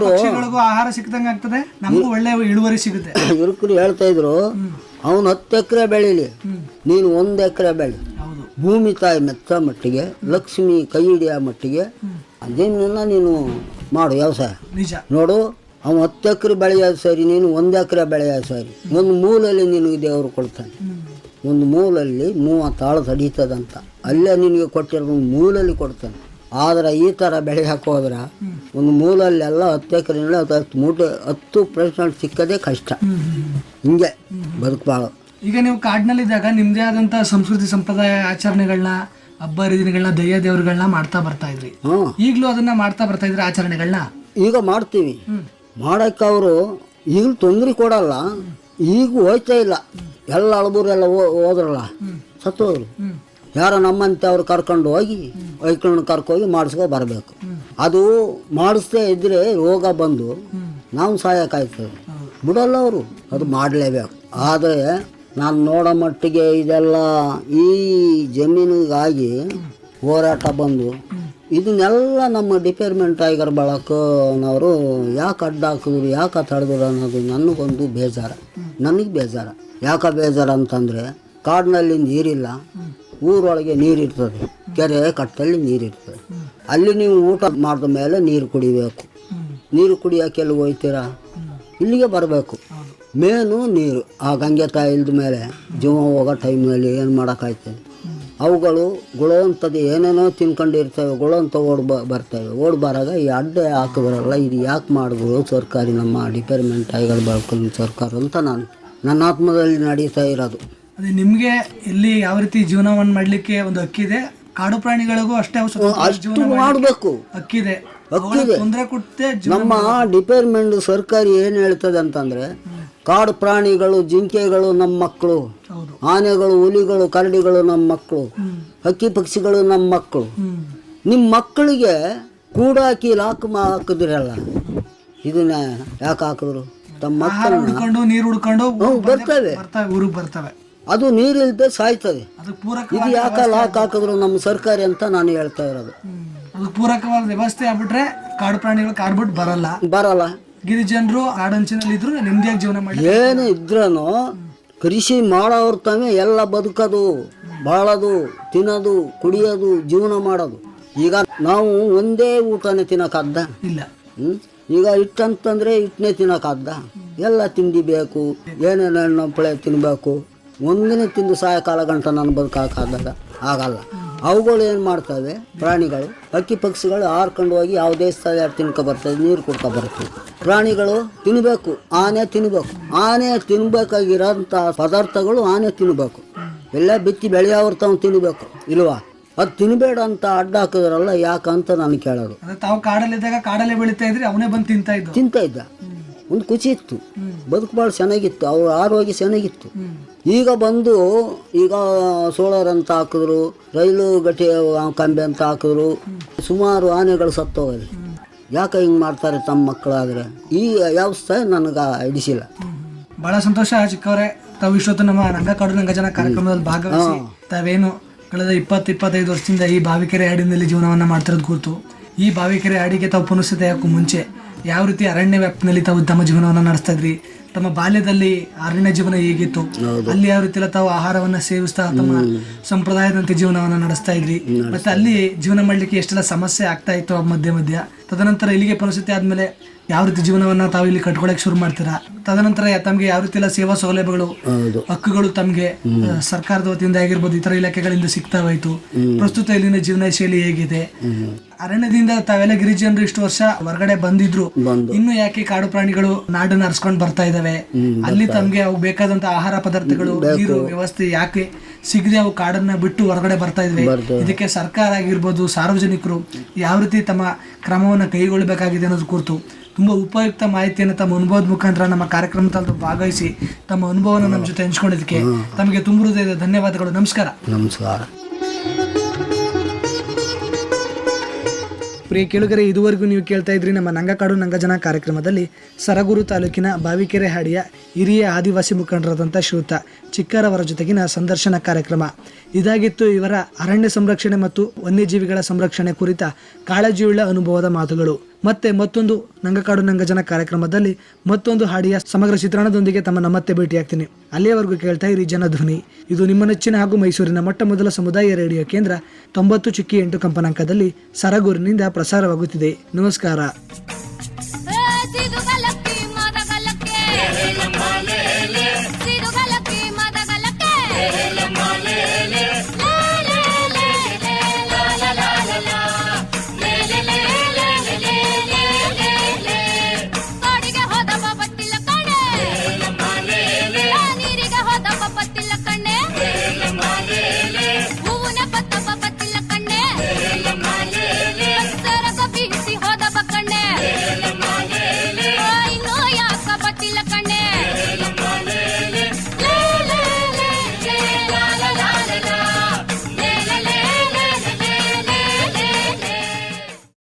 ಪಕ್ಷಿಗಳಿಗೂ ಆಹಾರ ಸಿಕ್ಕದಂಗೆ ಆಗ್ತದೆ ನಮಗೂ ಒಳ್ಳೆ ಇಳುವರಿ ಸಿಗುತ್ತೆ. ಇವರು ಹೇಳ್ತಾ ಇದ್ರು ಅವನು ಹತ್ತು ಎಕರೆ ಬೆಳೀಲಿ ನೀನು ಒಂದು ಎಕರೆ ಬೆಳಿ. ಭೂಮಿ ತಾಯಿ ಮೆತ್ತ ಮಟ್ಟಿಗೆ ಲಕ್ಷ್ಮಿ ಕೈ ಹಿಡಿಯ ಮಟ್ಟಿಗೆ ಅದೇನೆಲ್ಲ ನೀನು ಮಾಡು ವ್ಯವಸಾಯ. ನಿಜ. ನೋಡು ಅವನು ಹತ್ತು ಎಕರೆ ಬೆಳೆಯೋದು ಸರಿ ನೀನು ಒಂದು ಎಕರೆ ಬೆಳೆಯೋದು ಸರಿ. ಒಂದು ಮೂಲಲ್ಲಿ ನಿನಗೆ ದೇವರು ಕೊಡ್ತಾನೆ. ಒಂದು ಮೂಲಲ್ಲಿ ಮೂವತ್ತು ಆಳು ತಡೀತದಂತ ಅಲ್ಲೇ ನಿನಗೆ ಕೊಟ್ಟಿರೋ ಒಂದು ಮೂಲಲ್ಲಿ ಕೊಡ್ತಾನೆ. ಆದರೆ ಈ ಥರ ಬೆಳೆ ಹಾಕೋದ್ರೆ ಒಂದು ಮೂಲಲ್ಲೆಲ್ಲ ಹತ್ತು ಎಕರೆನಲ್ಲಿ ಅದು ಹತ್ತು ಮೂಟೆ ಹತ್ತು ಪರ್ಸೆಂಟ್ ಸಿಕ್ಕದೇ ಕಷ್ಟ. ಹಿಂಗೆ ಬದುಕಬಾಳು ಈಗ ನೀವು ಕಾಡಿನಲ್ಲಿದ್ದಾಗ ನಿಮ್ಮದೇ ಆದಂಥ ಸಂಸ್ಕೃತಿ ಸಂಪ್ರದಾಯ ಆಚರಣೆಗಳನ್ನ ಹಬ್ಬ ಹರಿದಿನಗಳನ್ನ ದಯ್ಯ ದೇವರುಗಳನ್ನ ಮಾಡ್ತಾ ಬರ್ತಾ ಇದ್ರಿ. ಈಗಲೂ ಅದನ್ನ ಮಾಡ್ತಾ ಬರ್ತಾ ಇದ್ರಿ ಆಚರಣೆಗಳನ್ನ ಈಗ ಮಾಡ್ತೀವಿ. ಮಾಡಕ್ಕೆ ಅವರು ಈಗಲೂ ತೊಂದರೆ ಕೊಡಲ್ಲ. ಈಗ ಹೋಯ್ತಾ ಇಲ್ಲ. ಎಲ್ಲ ಅಳಬೂರೆಲ್ಲ ಹೋದ್ರಲ್ಲ. ಸತ್ತೋದ್ರು. ಯಾರೋ ನಮ್ಮಂತೆ ಅವ್ರು ಕರ್ಕೊಂಡು ಹೋಗಿ ವೈಕಲ್ನ ಕರ್ಕೋಗಿ ಮಾಡಿಸ್ಕೊ ಬರಬೇಕು. ಅದು ಮಾಡಿಸ್ದೇ ಇದ್ರೆ ರೋಗ ಬಂದು ನಾವು ಸಾಯಕ್ಕಾಯ್ತದೆ. ಬಿಡಲ್ಲ ಅವರು. ಅದು ಮಾಡಲೇಬೇಕು. ಆದರೆ ನಾನು ನೋಡೋ ಮಟ್ಟಿಗೆ ಇದೆಲ್ಲ ಈ ಜಮೀನಿಗಾಗಿ ಹೋರಾಟ ಬಂದು ಇದನ್ನೆಲ್ಲ ನಮ್ಮ ಡಿಪಾರ್ಟ್ಮೆಂಟ್ ಟೈಗರ್ ಬಳಕನವರು ಯಾಕೆ ಅಡ್ಡ ಹಾಕಿದ್ರು, ಯಾಕೆ ತಡೆದ್ರು ಅನ್ನೋದು ನನಗೊಂದು ಬೇಜಾರ. ನನಗೆ ಬೇಜಾರ. ಯಾಕೆ ಬೇಜಾರ ಅಂತಂದರೆ ಕಾಡಿನಲ್ಲಿ ನೀರಿಲ್ಲ, ಊರೊಳಗೆ ನೀರಿರ್ತದೆ. ಕೆರೆ ಕಟ್ಟಲ್ಲಿ ನೀರಿರ್ತದೆ. ಅಲ್ಲಿ ನೀವು ಊಟ ಮಾಡಿದ ಮೇಲೆ ನೀರು ಕುಡಿಬೇಕು. ನೀರು ಕುಡಿಯೋಕೆ ಹೋಯ್ತೀರಾ? ಇಲ್ಲಿಗೆ ಬರಬೇಕು. ಮೇನು ನೀರು. ಆ ಗಂಗೆ ತಾಯಿ ಇಲ್ದ ಮೇಲೆ ಜೀವ ಹೋಗೋ ಟೈಮಲ್ಲಿ ಏನು ಮಾಡೋಕ್ಕಾಯ್ತದೆ ಅವುಗಳು ಗುಳವಂಥದ್ದು ಏನೇನೋ ತಿನ್ಕೊಂಡಿರ್ತವೆ ಗುಳವಂತ ಓಡ್ ಬ ಬರ್ತವೆ. ಓಡ್ ಬರಾಗ ಈ ಅಡ್ಡೆ ಬರೋಲ್ಲ ಇದು ಯಾಕೆ ಮಾಡಿದ್ರು ಸರ್ಕಾರಿ ನಮ್ಮ ಡಿಪಾರ್ಟ್ಮೆಂಟ್ ಟೈಗರ್ ಬರ್ಕೊಂಡು ಸರ್ಕಾರ ಅಂತ ನಾನು ನನ್ನ ಆತ್ಮದಲ್ಲಿ ನಡೀತಾ ಇರೋದು. ಅದೇ ನಿಮಗೆ ಇಲ್ಲಿ ಯಾವ ರೀತಿ ಜೀವನವನ್ನು ಮಾಡಲಿಕ್ಕೆ ಒಂದು ಹಕ್ಕಿದೆ? ಕಾಡು ಪ್ರಾಣಿಗಳಿಗೂ ಅಷ್ಟೇ ಜೀವನ ಮಾಡಬೇಕು. ಹಕ್ಕಿದೆ. ಹಕ್ಕಿದೆ. ತೊಂದರೆ ಕೊಟ್ಟೆ ನಮ್ಮ ಡಿಪಾರ್ಟ್ಮೆಂಟ್ ಸರ್ಕಾರಿ ಏನು ಹೇಳ್ತದೆ ಅಂತಂದರೆ ಕಾಡು ಪ್ರಾಣಿಗಳು ಜಿಂಕೆಗಳು ನಮ್ಮ ಮಕ್ಕಳು. ಆನೆಗಳು ಹುಲಿಗಳು ಕರಡಿಗಳು ನಮ್ಮ ಮಕ್ಕಳು. ಹಕ್ಕಿ ಪಕ್ಷಿಗಳು ನಮ್ಮ ಮಕ್ಕಳು. ನಿಮ್ಮ ಮಕ್ಕಳಿಗೆ ಕೂಡಾಕಿ ಲಾಕ್ ಮಾ ಹಾಕಿದ್ರಲ್ಲ ಇದನ್ನ ಯಾಕೆ ಹಾಕಿದ್ರು? ತಮ್ಮ ಮಕ್ಕಳನ್ನ ನೀರು ಹುಡ್ಕೊಂಡು ಬರ್ತವೆ. ಬರ್ತವೆ ಅದು ನೀರಿಲ್ದೆ ಸಾಯ್ತದೆ. ಇದು ಯಾಕೆ ಲಾಕ್ ಹಾಕಿದ್ರು ನಮ್ಮ ಸರ್ಕಾರಿ ಅಂತ ನಾನು ಹೇಳ್ತಾ ಇರೋದು. ಪೂರಕವಾದ ವ್ಯವಸ್ಥೆ ಆಗ್ಬಿಟ್ರೆ ಕಾಡು ಪ್ರಾಣಿಗಳು ಕಾಡ್ಬಿಟ್ಟು ಬರಲ್ಲ. ಬರಲ್ಲ. ಗಿರಿಜನರು ಆಡಂಚಿನಲ್ಲಿ ಇದ್ರು ನೆಮ್ಮದಿಯಾಗಿ ಜೀವನ ಮಾಡಿ ಏನು ಇದ್ರೂ ಕೃಷಿ ಮಾಡೋರು ತಾನೇ ಎಲ್ಲ ಬದುಕೋದು ಬಾಳೋದು ತಿನ್ನೋದು ಕುಡಿಯೋದು ಜೀವನ ಮಾಡೋದು. ಈಗ ನಾವು ಒಂದೇ ಊಟನೇ ತಿನ್ನೋಕ್ಕಾದ್ದ ಇಲ್ಲ. ಹ್ಮ್? ಈಗ ಹಿಟ್ಟಂತಂದ್ರೆ ಹಿಟ್ಟನ್ನೇ ತಿನ್ನೋಕ್ಕಾದ್ದ ಎಲ್ಲ ತಿಂಡಿ ಬೇಕು ಏನೇನು ಹಣ್ಣು ಪಳೆ ತಿನ್ನಬೇಕು ಒಂದಿನ ತಿಂದು ಸಾಯಂಕಾಲ ಗಂಟ ನಾನು ಬದುಕಾಕಾದಾಗ ಆಗಲ್ಲ. ಅವುಗಳು ಏನು ಮಾಡ್ತವೆ? ಪ್ರಾಣಿಗಳು. ಹಕ್ಕಿ ಪಕ್ಷಿಗಳು ಹಾರ್ಕೊಂಡು ಹೋಗಿ ಯಾವ ಸ್ಥಳ ಯಾರು ತಿನ್ಕೊ ಬರ್ತದೆ? ನೀರು ಕುಡ್ಕೊ ಬರ್ತದೆ. ಪ್ರಾಣಿಗಳು ತಿನ್ನಬೇಕು ಆನೆ ತಿನ್ನಬೇಕು ಆನೆ ತಿನ್ಬೇಕಾಗಿರೋಂಥ ಪದಾರ್ಥಗಳು ಆನೆ ತಿನ್ನಬೇಕು ಎಲ್ಲ ಬಿತ್ತಿ ಬೆಳೆಯವ್ರು ತಾವು ತಿನ್ನಬೇಕು ಇಲ್ವಾ? ಅದು ತಿನ್ಬೇಡ ಅಂತ ಅಡ್ಡ ಹಾಕಿದ್ರಲ್ಲ ಯಾಕಂತ ನಾನು ಕೇಳೋದು. ತಾವು ಕಾಡಲ್ಲಿದ್ದಾಗ ಕಾಡಲ್ಲೇ ಬೆಳೀತಾ ಇದ್ರೆ ಅವನೇ ಬಂದು ತಿಂತ ಇದ್ದ. ತಿಂತ ಇದ್ದ. ಒಂದು ಖುಷಿ ಇತ್ತು. ಬದುಕು ಭಾಳ ಚೆನ್ನಾಗಿತ್ತು. ಅವ್ರ ಆರೋಗ್ಯ ಚೆನ್ನಾಗಿತ್ತು. ಈಗ ಬಂದು ಈಗ ಸೋಲಾರ್ ಅಂತ ಹಾಕಿದ್ರು ರೈಲು ಗಟ್ಟಿ ಕಂಬೆ ಅಂತ ಹಾಕಿದ್ರು. ಸುಮಾರು ಆನೆಗಳು ಸತ್ತೋಗಲಿ ಯಾಕೆ ಹಿಂಗೆ ಮಾಡ್ತಾರೆ ತಮ್ಮ ಮಕ್ಕಳಾದರೆ ಈ ವ್ಯವಸ್ಥೆ ನನಗೆ ಹಿಡಿಸಿಲ್ಲ. ಬಹಳ ಸಂತೋಷ ಚಿಕ್ಕವರೇ. ತಾವು ಇಷ್ಟೊತ್ತು ನಮ್ಮ ರಂಗಕಾಡು ರಂಗಜನ ಕಾರ್ಯಕ್ರಮದಲ್ಲಿ ಭಾಗವಹಿಸಿ ತಾವೇನು ಕಳೆದ ಇಪ್ಪತ್ತು ಇಪ್ಪತ್ತೈದು ವರ್ಷದಿಂದ ಈ ಬಾವಿಕೆರೆ ಹಾಡಿನಲ್ಲಿ ಜೀವನವನ್ನು ಮಾಡ್ತಿರೋದು ಗುರುತು. ಈ ಬಾವಿಕೆರೆ ಹಾಡಿಗೆ ತಾವು ಪುನಃಸ್ಥಿತಿ ಹಾಕೋ ಮುಂಚೆ ಯಾವ ರೀತಿ ಅರಣ್ಯ ವ್ಯಾಪ್ತಿನಲ್ಲಿ ತಾವು ತಮ್ಮ ಜೀವನವನ್ನ ನಡೆಸ್ತಾ ಇದ್ರಿ? ತಮ್ಮ ಬಾಲ್ಯದಲ್ಲಿ ಅರಣ್ಯ ಜೀವನ ಹೇಗಿತ್ತು? ಅಲ್ಲಿ ಯಾವ ರೀತಿ ತಾವು ಆಹಾರವನ್ನ ಸೇವಿಸ್ತಾ ತಮ್ಮ ಸಂಪ್ರದಾಯದಂತೆ ಜೀವನವನ್ನ ನಡೆಸ್ತಾ ಇದ್ರಿ? ಮತ್ತೆ ಅಲ್ಲಿ ಜೀವನ ಮಾಡ್ಲಿಕ್ಕೆ ಎಷ್ಟೆಲ್ಲ ಸಮಸ್ಯೆ ಆಗ್ತಾ ಇತ್ತು ಆ ಮಧ್ಯ ಮಧ್ಯ? ತದನಂತರ ಇಲ್ಲಿಗೆ ಪರಿಸ್ಥಿತಿ ಆದ್ಮೇಲೆ ಯಾವ ರೀತಿ ಜೀವನವನ್ನ ತಾವು ಇಲ್ಲಿ ಕಟ್ಕೊಳಕ್ ಶುರು ಮಾಡ್ತೀರಾ? ತದನಂತರ ತಮಗೆ ಯಾವ ರೀತಿ ಎಲ್ಲ ಸೇವಾ ಸೌಲಭ್ಯಗಳು ಹಕ್ಕುಗಳು ತಮಗೆ ಸರ್ಕಾರದ ವತಿಯಿಂದ ಆಗಿರ್ಬೋದು ಇತರ ಇಲಾಖೆಗಳಿಂದ ಸಿಗ್ತಾ ಹೋಯ್ತು. ಪ್ರಸ್ತುತ ಇಲ್ಲಿನ ಜೀವನ ಶೈಲಿ ಹೇಗಿದೆ? ಅರಣ್ಯದಿಂದ ತಾವೆಲ್ಲ ಗಿರಿಜನರು ಇಷ್ಟು ವರ್ಷ ಹೊರಗಡೆ ಬಂದಿದ್ರು. ಇನ್ನು ಯಾಕೆ ಕಾಡು ಪ್ರಾಣಿಗಳು ನಾಡನ್ನ ಅರ್ಸ್ಕೊಂಡ್ ಬರ್ತಾ ಇದಾವೆ? ಅಲ್ಲಿ ತಮ್ಗೆ ಅವು ಬೇಕಾದಂತ ಆಹಾರ ಪದಾರ್ಥಗಳು ನೀರು ವ್ಯವಸ್ಥೆ ಯಾಕೆ ಸಿಗದೆ ಅವು ಕಾಡನ್ನ ಬಿಟ್ಟು ಹೊರಗಡೆ ಬರ್ತಾ ಇದ್ವಿ? ಇದಕ್ಕೆ ಸರ್ಕಾರ ಆಗಿರ್ಬೋದು ಸಾರ್ವಜನಿಕರು ಯಾವ ರೀತಿ ತಮ್ಮ ಕ್ರಮವನ್ನ ಕೈಗೊಳ್ಳಬೇಕಾಗಿದೆ ಅನ್ನೋದು ಕುರಿತು. ತುಂಬ ಉಪಯುಕ್ತ ಮಾಹಿತಿಯನ್ನು ತಮ್ಮ ಅನುಭವದ ಮುಖಾಂತರ ನಮ್ಮ ಕಾರ್ಯಕ್ರಮದಲ್ಲಿ ಭಾಗವಹಿಸಿ ತಮ್ಮ ಅನುಭವವನ್ನು ನಮ್ಮ ಜೊತೆ ಹಂಚ್ಕೊಂಡಿದ್ದಕ್ಕೆ ತಮಗೆ ತುಂಬ ಹೃದಯದ ಧನ್ಯವಾದಗಳು. ನಮಸ್ಕಾರ. ನಮಸ್ಕಾರ. ಪ್ರಿಯ ಕೇಳುಗರೆ ಇದುವರೆಗೂ ನೀವು ಕೇಳ್ತಾ ಇದ್ರಿ ನಮ್ಮ ನಂಗಕಾಡು ನಂಗಜನ ಕಾರ್ಯಕ್ರಮದಲ್ಲಿ ಸರಗೂರು ತಾಲೂಕಿನ ಬಾವಿಕೆರೆ ಹಾಡಿಯ ಹಿರಿಯ ಆದಿವಾಸಿ ಮುಖಂಡರಾದಂಥ ಶ್ರೂತ ಚಿಕ್ಕರವರ ಜೊತೆಗಿನ ಸಂದರ್ಶನ ಕಾರ್ಯಕ್ರಮ. ಇದಾಗಿತ್ತು ಇವರ ಅರಣ್ಯ ಸಂರಕ್ಷಣೆ ಮತ್ತು ವನ್ಯಜೀವಿಗಳ ಸಂರಕ್ಷಣೆ ಕುರಿತ ಕಾಳಜಿಯುಳ್ಳ ಅನುಭವದ ಮಾತುಗಳು. ಮತ್ತೆ ಮತ್ತೊಂದು ನಂಗಕಾಡು ನಂಗಜನ ಕಾರ್ಯಕ್ರಮದಲ್ಲಿ ಮತ್ತೊಂದು ಹಾಡಿಯ ಸಮಗ್ರ ಚಿತ್ರಣದೊಂದಿಗೆ ತಮ್ಮ ನಮ್ಮತ್ತೆ ಭೇಟಿಯಾಗ್ತೀನಿ. ಅಲ್ಲಿಯವರೆಗೂ ಕೇಳ್ತಾ ಇರಿ ಜನಧ್ವನಿ. ಇದು ನಿಮ್ಮ ನೆಚ್ಚಿನ ಹಾಗೂ ಮೈಸೂರಿನ ಮೊಟ್ಟ ಮೊದಲ ಸಮುದಾಯ ರೇಡಿಯೋ ಕೇಂದ್ರ ತೊಂಬತ್ತು ಚುಕ್ಕಿ ಎಂಟು ಕಂಪನಾಂಕದಲ್ಲಿ ಸರಗೂರಿನಿಂದ ಪ್ರಸಾರವಾಗುತ್ತಿದೆ. ನಮಸ್ಕಾರ.